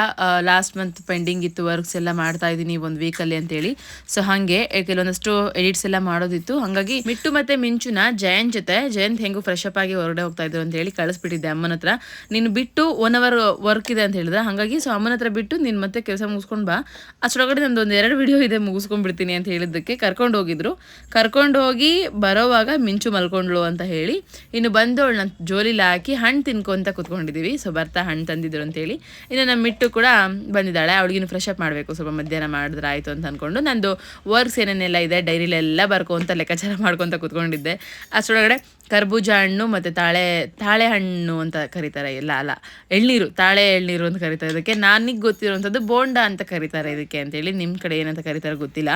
ಲಾಸ್ಟ್ ಮಂತ್ ಪೆಂಡಿಂಗ್ ಇತ್ತು ವರ್ಕ್ಸ್ ಎಲ್ಲ ಮಾಡ್ತಾ ಇದ್ದೀನಿ ಒಂದು ವೀಕಲ್ಲಿ ಅಂತೇಳಿ. ಸೊ ಹಾಗೆ ಕೆಲವೊಂದಷ್ಟು ಎಡಿಟ್ಸ್ ಎಲ್ಲ ಮಾಡೋದಿತ್ತು. ಹಾಗಾಗಿ, ಮಿಟ್ಟು ಮತ್ತೆ ಮಿಂಚುನ ಜಯಂತ್ ಜೊತೆ, ಜಯಂತ್ ಹೆಂಗು ಫ್ರೆಶ್ ಅಪ್ ಆಗಿ ಹೊರಗಡೆ ಹೋಗ್ತಾ ಇದ್ರು ಅಂತ ಹೇಳಿ ಕಳಿಸ್ಬಿಟ್ಟಿದ್ದೆ ಅಮ್ಮನ ಹತ್ರ. ನೀನು ಬಿಟ್ಟು ಒನ್ ಅವರ್ ವರ್ಕ್ ಇದೆ ಅಂತ ಹೇಳಿದ್ರೆ ಹಾಗಾಗಿ ಸೊ ಅಮ್ಮನ ಹತ್ರ ಬಿಟ್ಟು ನೀನು ಮತ್ತೆ ಕೆಲಸ ಮುಗಿಸ್ಕೊಂಡು ಬಾ. ಅಷ್ಟೊಳಗಡೆ ನಂದು ಒಂದು ಎರಡು ವಿಡಿಯೋ ಇದೆ ಮುಗಿಸ್ಕೊಂಡ್ಬಿಡ್ತೀನಿ ಅಂತ ಹೇಳಿದ್ದಕ್ಕೆ ಕರ್ಕೊಂಡು ಹೋಗಿದ್ರು. ಕರ್ಕೊಂಡು ಹೋಗಿ ಬರೋವಾಗ ಮಿಂಚು ಮಲ್ಕೊಂಡ್ಳು ಅಂತ ಹೇಳಿ. ಇನ್ನು ಬಂದವಳು ನಾನು ಜೋಲಿಲಿ ಹಾಕಿ ಹಣ್ಣು ತಿನ್ಕೊಂತ ಕುತ್ಕೊಂಡಿದ್ದೀವಿ ಸೊ ಬರ್ತಾ ಹಣ್ಣು ತಂದಿದ್ರು ಅಂತೇಳಿ. ಇನ್ನು ನಮ್ಮ ಮಿಟ್ಟು ಕೂಡ ಬಂದಿದ್ದಾಳೆ. ಅವಳಿಗಿನ್ನು ಫ್ರೆಶ್ ಅಪ್ ಮಾಡಬೇಕು. ಸ್ವಲ್ಪ ಮಧ್ಯಾಹ್ನ ಮಾಡಿದ್ರೆ ಆಯಿತು ಅಂತ ಅಂದ್ಕೊಂಡು ನಂದು ವರ್ಕ್ಸ್ ಏನೇನೆಲ್ಲ ಇದೆ, ಡೈರಿಲೆಲ್ಲ ಬರ್ಕೊಂತ ಲೆಕ್ಕಾಚಾರ ಮಾಡ್ಕೊತ ಕುತ್ಕೊಂಡಿದ್ದೆ. ಅಷ್ಟರೊಳಗಡೆ ಕರ್ಬೂಜ ಹಣ್ಣು ಮತ್ತು ತಾಳೆ ತಾಳೆ ಹಣ್ಣು ಅಂತ ಕರೀತಾರೆ. ಎಲ್ಲ ಅಲ್ಲ, ಎಳ್ನೀರು, ತಾಳೆ ಎಳ್ನೀರು ಅಂತ ಕರೀತಾರೆ. ಇದಕ್ಕೆ ನನಗೆ ಗೊತ್ತಿರುವಂಥದ್ದು ಬೋಂಡ ಅಂತ ಕರೀತಾರೆ ಇದಕ್ಕೆ ಅಂತೇಳಿ. ನಿಮ್ಮ ಕಡೆ ಏನಂತ ಕರೀತಾರೆ ಗೊತ್ತಿಲ್ಲ.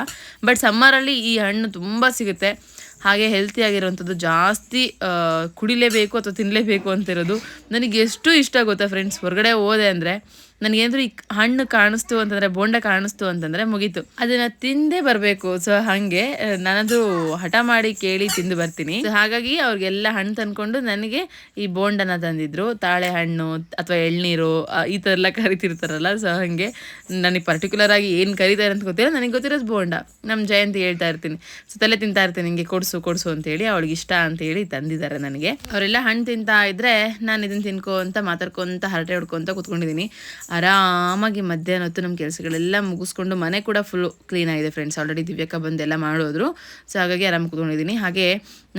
ಬಟ್ ಸಮ್ಮರಲ್ಲಿ ಈ ಹಣ್ಣು ತುಂಬ ಸಿಗುತ್ತೆ. ಹಾಗೆ ಹೆಲ್ತಿ ಆಗಿರುವಂಥದ್ದು ಜಾಸ್ತಿ ಕುಡಿಲೇಬೇಕು ಅಥವಾ ತಿನ್ನಲೇಬೇಕು ಅಂತಿರೋದು ನನಗೆ ಎಷ್ಟು ಇಷ್ಟ ಗೊತ್ತಾ ಫ್ರೆಂಡ್ಸ್ ಹೊರಗಡೆ ಹೋದೆ ಅಂದರೆ ನನಗೇನಾದ್ರೂ ಈ ಹಣ್ಣು ಕಾಣಿಸ್ತು ಅಂತಂದರೆ, ಬೋಂಡ ಕಾಣಿಸ್ತು ಅಂತಂದರೆ ಮುಗೀತು. ಅದನ್ನು ತಿಂದೇ ಬರಬೇಕು. ಸೊ ಹಾಗೆ ನಾನದು ಹಠ ಮಾಡಿ ಕೇಳಿ ತಿಂದು ಬರ್ತೀನಿ. ಹಾಗಾಗಿ ಅವ್ರಿಗೆಲ್ಲ ಹಣ್ಣು ತಂದ್ಕೊಂಡು ನನಗೆ ಈ ಬೋಂಡನ ತಂದಿದ್ರು. ತಾಳೆ ಹಣ್ಣು ಅಥವಾ ಎಳ್ನೀರು ಈ ಥರ ಎಲ್ಲ ಕರಿತಿರ್ತಾರಲ್ಲ. ಸೊ ಹಾಗೆ ನನಗೆ ಪರ್ಟಿಕ್ಯುಲರ್ ಆಗಿ ಏನು ಕರೀತಾರೆ ಅಂತ ಗೊತ್ತಿಲ್ಲ. ನನಗೆ ಗೊತ್ತಿರೋದು ಬೋಂಡ. ನಮ್ಮ ಜಯಂತಿ ಹೇಳ್ತಾ ಇರ್ತೀನಿ. ಸೊ ತಲೆ ತಿಂತಾ ಇರ್ತೀನಿ. ನಿಂಗೆ ಕೊಡಿಸು ಕೊಡಿಸು ಅಂತೇಳಿ ಅವಳಿಗೆ ಇಷ್ಟ ಅಂತೇಳಿ ತಂದಿದ್ದಾರೆ ನನಗೆ. ಅವರೆಲ್ಲ ಹಣ್ಣು ತಿಂತಾ ಇದ್ರೆ, ನಾನು ಇದನ್ನು ತಿನ್ಕೋ ಅಂತ ಮಾತಾಡ್ಕೊಂತ ಹರಟೆ ಹೊಡ್ಕೊಂತ ಕೂತ್ಕೊಂಡಿದ್ದೀನಿ. ಆರಾಮಾಗಿ ಮಧ್ಯಾಹ್ನ ಹೊತ್ತು ನಮ್ಮ ಕೆಲಸಗಳೆಲ್ಲ ಮುಗಿಸ್ಕೊಂಡು ಮನೆ ಕೂಡ ಫುಲ್ ಕ್ಲೀನ್ ಆಗಿದೆ ಫ್ರೆಂಡ್ಸ್ ಆಲ್ರೆಡಿ ದಿವ್ಯಕ್ಕ ಬಂದೆಲ್ಲ ಮಾಡೋದ್ರು. ಸೊ ಹಾಗಾಗಿ ಆರಾಮ ಕೂತ್ಕೊಂಡಿದ್ದೀನಿ. ಹಾಗೆ,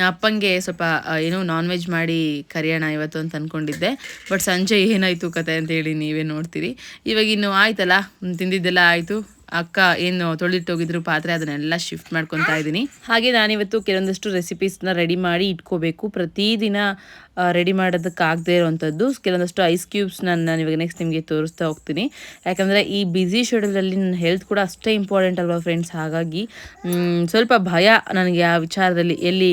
ಅಪ್ಪಂಗೆ ಸ್ವಲ್ಪ ಏನು ನಾನ್ ವೆಜ್ ಮಾಡಿ ಕರಿಯೋಣ ಇವತ್ತು ಅಂತ ಅಂದ್ಕೊಂಡಿದ್ದೆ ಬಟ್ ಸಂಜೆ ಏನಾಯಿತು ಕತೆ ಅಂತೇಳಿ ನೀವೇ ನೋಡ್ತೀರಿ. ಇವಾಗ ಇನ್ನು ಆಯ್ತಲ್ಲ? ತಿಂದಿದ್ದೆಲ್ಲ ಆಯಿತು. ಅಕ್ಕ ಏನು ತೊಳೆದಿಟ್ಟೋಗಿದ್ರು ಪಾತ್ರೆ ಅದನ್ನೆಲ್ಲ ಶಿಫ್ಟ್ ಮಾಡ್ಕೊತಾ ಇದ್ದೀನಿ. ಹಾಗೆ ನಾನಿವತ್ತು ಕೆಲವೊಂದಷ್ಟು ರೆಸಿಪೀಸ್ನ ರೆಡಿ ಮಾಡಿ ಇಟ್ಕೋಬೇಕು. ಪ್ರತಿದಿನ ರೆಡಿ ಮಾಡೋದಕ್ಕಾಗದೇ ಇರುವಂಥದ್ದು. ಕೆಲವೊಂದಷ್ಟು ಐಸ್ ಕ್ಯೂಬ್ಸ್ ನಾನು ಇವಾಗ ನೆಕ್ಸ್ಟ್ ನಿಮಗೆ ತೋರಿಸ್ತಾ ಹೋಗ್ತೀನಿ. ಯಾಕಂದರೆ ಈ ಬ್ಯುಸಿ ಶೆಡ್ಯೂಲಲ್ಲಿ ನನ್ನ ಹೆಲ್ತ್ ಕೂಡ ಅಷ್ಟೇ ಇಂಪಾರ್ಟೆಂಟ್ ಅಲ್ವಾ ಫ್ರೆಂಡ್ಸ್ ಹಾಗಾಗಿ ಸ್ವಲ್ಪ ಭಯ ನನಗೆ ಆ ವಿಚಾರದಲ್ಲಿ ಎಲ್ಲಿ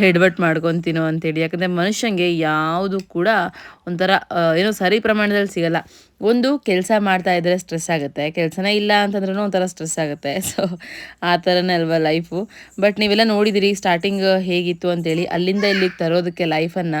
ಹೆಡ್ಬಟ್ ಮಾಡ್ಕೊತೀನೋ ಅಂತೇಳಿ. ಯಾಕಂದರೆ ಮನುಷ್ಯಂಗೆ ಯಾವುದು ಕೂಡ ಒಂಥರ ಏನೋ ಸರಿ ಪ್ರಮಾಣದಲ್ಲಿ ಸಿಗಲ್ಲ. ಒಂದು, ಕೆಲಸ ಮಾಡ್ತಾ ಇದ್ದರೆ ಸ್ಟ್ರೆಸ್ ಆಗುತ್ತೆ. ಕೆಲಸನೇ ಇಲ್ಲ ಅಂತಂದ್ರೂ ಒಂಥರ ಸ್ಟ್ರೆಸ್ ಆಗುತ್ತೆ. ಸೊ ಆ ಥರನೇ ಅಲ್ವಾ ಲೈಫು ಬಟ್ ನೀವೆಲ್ಲ ನೋಡಿದಿರಿ ಸ್ಟಾರ್ಟಿಂಗ್ ಹೇಗಿತ್ತು ಅಂತೇಳಿ. ಅಲ್ಲಿಂದ ಇಲ್ಲಿಗೆ ತರೋದಕ್ಕೆ ಲೈಫನ್ನು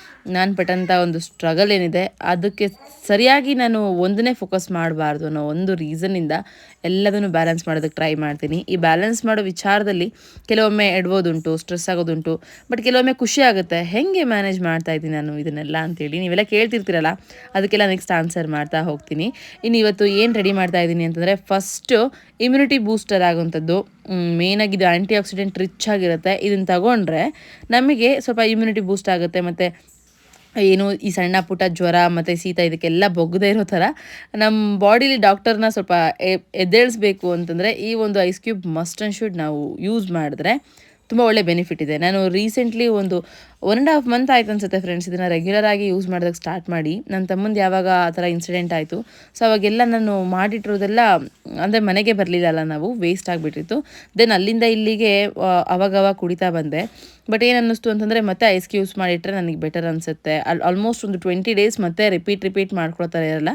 ನಾನು ಪಟ್ಟಂಥ ಒಂದು ಸ್ಟ್ರಗಲ್ ಏನಿದೆ, ಅದಕ್ಕೆ ಸರಿಯಾಗಿ ನಾನು ಒಂದನ್ನೇ ಫೋಕಸ್ ಮಾಡಬಾರ್ದು ಅನ್ನೋ ಒಂದು ರೀಸನಿಂದ ಎಲ್ಲದನ್ನು ಬ್ಯಾಲೆನ್ಸ್ ಮಾಡೋದಕ್ಕೆ ಟ್ರೈ ಮಾಡ್ತೀನಿ. ಈ ಬ್ಯಾಲೆನ್ಸ್ ಮಾಡೋ ವಿಚಾರದಲ್ಲಿ ಕೆಲವೊಮ್ಮೆ ಎಡ್ಬೋದುಂಟು ಸ್ಟ್ರೆಸ್ ಆಗೋದುಂಟು ಬಟ್ ಕೆಲವೊಮ್ಮೆ ಖುಷಿ ಆಗುತ್ತೆ. ಹೆಂಗೆ ಮ್ಯಾನೇಜ್ ಮಾಡ್ತಾ ಇದ್ದೀನಿ ನಾನು ಇದನ್ನೆಲ್ಲ ಅಂತೇಳಿ ನೀವೆಲ್ಲ ಕೇಳ್ತಿರ್ತೀರಲ್ಲ, ಅದಕ್ಕೆಲ್ಲ ನೆಕ್ಸ್ಟ್ ಆನ್ಸರ್ ಮಾಡ್ತಾ ಹೋಗ್ತೀನಿ. ಇನ್ನು ಇವತ್ತು ಏನು ರೆಡಿ ಮಾಡ್ತಾ ಇದ್ದೀನಿ ಅಂತಂದರೆ ಫಸ್ಟು ಇಮ್ಯುನಿಟಿ ಬೂಸ್ಟರ್ ಆಗುವಂಥದ್ದು. ಮೇಯ್ನಾಗಿ ಇದು ಆ್ಯಂಟಿ ಆಕ್ಸಿಡೆಂಟ್ ರಿಚ್ ಆಗಿರುತ್ತೆ. ಇದನ್ನು ತಗೊಂಡ್ರೆ ನಮಗೆ ಸ್ವಲ್ಪ ಇಮ್ಯುನಿಟಿ ಬೂಸ್ಟ್ ಆಗುತ್ತೆ, ಮತ್ತು ಏನು ಈ ಸಣ್ಣ ಪುಟ್ಟ ಜ್ವರ ಮತ್ತು ಶೀತ ಇದಕ್ಕೆಲ್ಲ ಬೊಗ್ಗದೇ ಇರೋ ಥರ ನಮ್ಮ ಬಾಡಿಲಿ ಡಾಕ್ಟರ್ನ ಸ್ವಲ್ಪ ಎದ್ದೇಳಿಸ್ಬೇಕು ಅಂತಂದರೆ ಈ ಒಂದು ice cube must and should ನಾವು ಯೂಸ್ ಮಾಡಿದ್ರೆ ತುಂಬ ಒಳ್ಳೆ ಬೆನಿಫಿಟ್ ಇದೆ. ನಾನು ರೀಸೆಂಟ್ಲಿ ಒಂದು ಒನ್ ಆ್ಯಂಡ್ ಹಾಫ್ ಮಂತ್ ಆಯ್ತು ಅನ್ಸುತ್ತೆ ಫ್ರೆಂಡ್ಸ್ ಇದನ್ನು ರೆಗ್ಯುಲರ್ ಆಗಿ ಯೂಸ್ ಮಾಡೋದಕ್ಕೆ ಸ್ಟಾರ್ಟ್ ಮಾಡಿ. ನನ್ನ ತಮ್ಮಂದು ಯಾವಾಗ ಆ ಥರ ಇನ್ಸಿಡೆಂಟ್ ಆಯಿತು. ಸೊ ಅವಾಗೆಲ್ಲ ನಾನು ಮಾಡಿಟ್ಟಿರೋದೆಲ್ಲ, ಅಂದರೆ ಮನೆಗೆ ಬರಲಿಲ್ಲಲ್ಲ ನಾವು ವೇಸ್ಟ್ ಆಗಿಬಿಟ್ಟಿತ್ತು. ದೆನ್ ಅಲ್ಲಿಂದ ಇಲ್ಲಿಗೆ ಅವಾಗವಾಗ ಕುಡಿತಾ ಬಂದೆ. ಬಟ್ ಏನು ಅನ್ನಿಸ್ತು ಅಂತಂದರೆ, ಮತ್ತೆ ಐಸ್ ಕ್ಯೂಬ್ಸ್ ಮಾಡಿಟ್ರೆ ನನಗೆ ಬೆಟರ್ ಅನಿಸುತ್ತೆ. ಅಲ್ಲಿ ಆಲ್ಮೋಸ್ಟ್ ಒಂದು ಟ್ವೆಂಟಿ ಡೇಸ್ ಮತ್ತೆ ರಿಪೀಟ್ ರಿಪೀಟ್ ಮಾಡ್ಕೊಳ್ತಾರೆ ಇರಲ್ಲ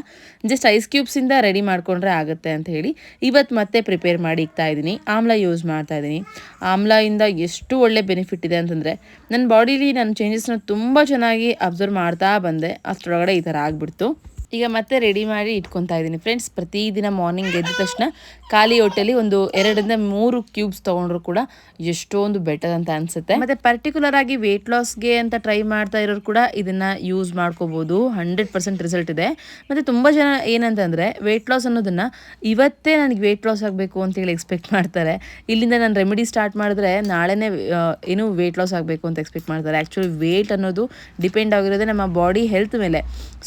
ಜಸ್ಟ್ ಐಸ್ ಕ್ಯೂಬ್ಸಿಂದ ರೆಡಿ ಮಾಡ್ಕೊಂಡ್ರೆ ಆಗುತ್ತೆ ಅಂತ ಹೇಳಿ ಇವತ್ತು ಮತ್ತೆ ಪ್ರಿಪೇರ್ ಮಾಡಿ ಇಕ್ತಾ ಇದ್ದೀನಿ. ಆಮ್ಲ ಯೂಸ್ ಮಾಡ್ತಾ ಇದ್ದೀನಿ. ಆಮ್ಲದಿಂದ ಎಷ್ಟು ಒಳ್ಳೆ ಬೆನಿಫಿಟ್ ಇದೆ ಅಂತಂದರೆ ನನ್ನ ಬಾಡಿಲಿ ನನ್ನ ಚೇಂಜಸ್ನ ತುಂಬ ಚೆನ್ನಾಗಿ ಅಬ್ಸರ್ವ್ ಮಾಡ್ತಾ ಬಂದೆ. ಅಷ್ಟರೊಳಗಡೆ ಈ ಥರ ಆಗಿಬಿಡ್ತು. ಈಗ ಮತ್ತೆ ರೆಡಿ ಮಾಡಿ ಇಟ್ಕೊತಾ ಇದ್ದೀನಿ. ಫ್ರೆಂಡ್ಸ್ ಪ್ರತಿದಿನ ಮಾರ್ನಿಂಗ್ ಎದ್ದ ತಕ್ಷಣ ಖಾಲಿ ಹೊಟ್ಟೆಲಿ ಒಂದು ಎರಡರಿಂದ ಮೂರು ಕ್ಯೂಬ್ಸ್ ತಗೊಂಡ್ರು ಕೂಡ ಎಷ್ಟೊಂದು ಬೆಟರ್ ಅಂತ ಅನಿಸುತ್ತೆ. ಮತ್ತು ಪರ್ಟಿಕ್ಯುಲರ್ ಆಗಿ ವೆಯ್ಟ್ ಲಾಸ್ಗೆ ಅಂತ ಟ್ರೈ ಮಾಡ್ತಾ ಇರೋರು ಕೂಡ ಇದನ್ನು ಯೂಸ್ ಮಾಡ್ಕೋಬೋದು. ಹಂಡ್ರೆಡ್ ಪರ್ಸೆಂಟ್ ರಿಸಲ್ಟ್ ಇದೆ. ಮತ್ತು ತುಂಬ ಜನ ಏನಂತಂದರೆ ವೆಯ್ಟ್ ಲಾಸ್ ಅನ್ನೋದನ್ನು ಇವತ್ತೇ ನನಗೆ ವೆಯ್ಟ್ ಲಾಸ್ ಆಗಬೇಕು ಅಂತ ಹೇಳಿ ಎಕ್ಸ್ಪೆಕ್ಟ್ ಮಾಡ್ತಾರೆ. ಇಲ್ಲಿಂದ ನಾನು ರೆಮಿಡಿ ಸ್ಟಾರ್ಟ್ ಮಾಡಿದ್ರೆ ನಾಳೆನೇ ಏನು ವೆಯ್ಟ್ ಲಾಸ್ ಆಗಬೇಕು ಅಂತ ಎಕ್ಸ್ಪೆಕ್ಟ್ ಮಾಡ್ತಾರೆ. ಆ್ಯಕ್ಚುಲಿ ವೇಟ್ ಅನ್ನೋದು ಡಿಪೆಂಡ್ ಆಗಿರೋದೇ ನಮ್ಮ ಬಾಡಿ ಹೆಲ್ತ್ ಮೇಲೆ.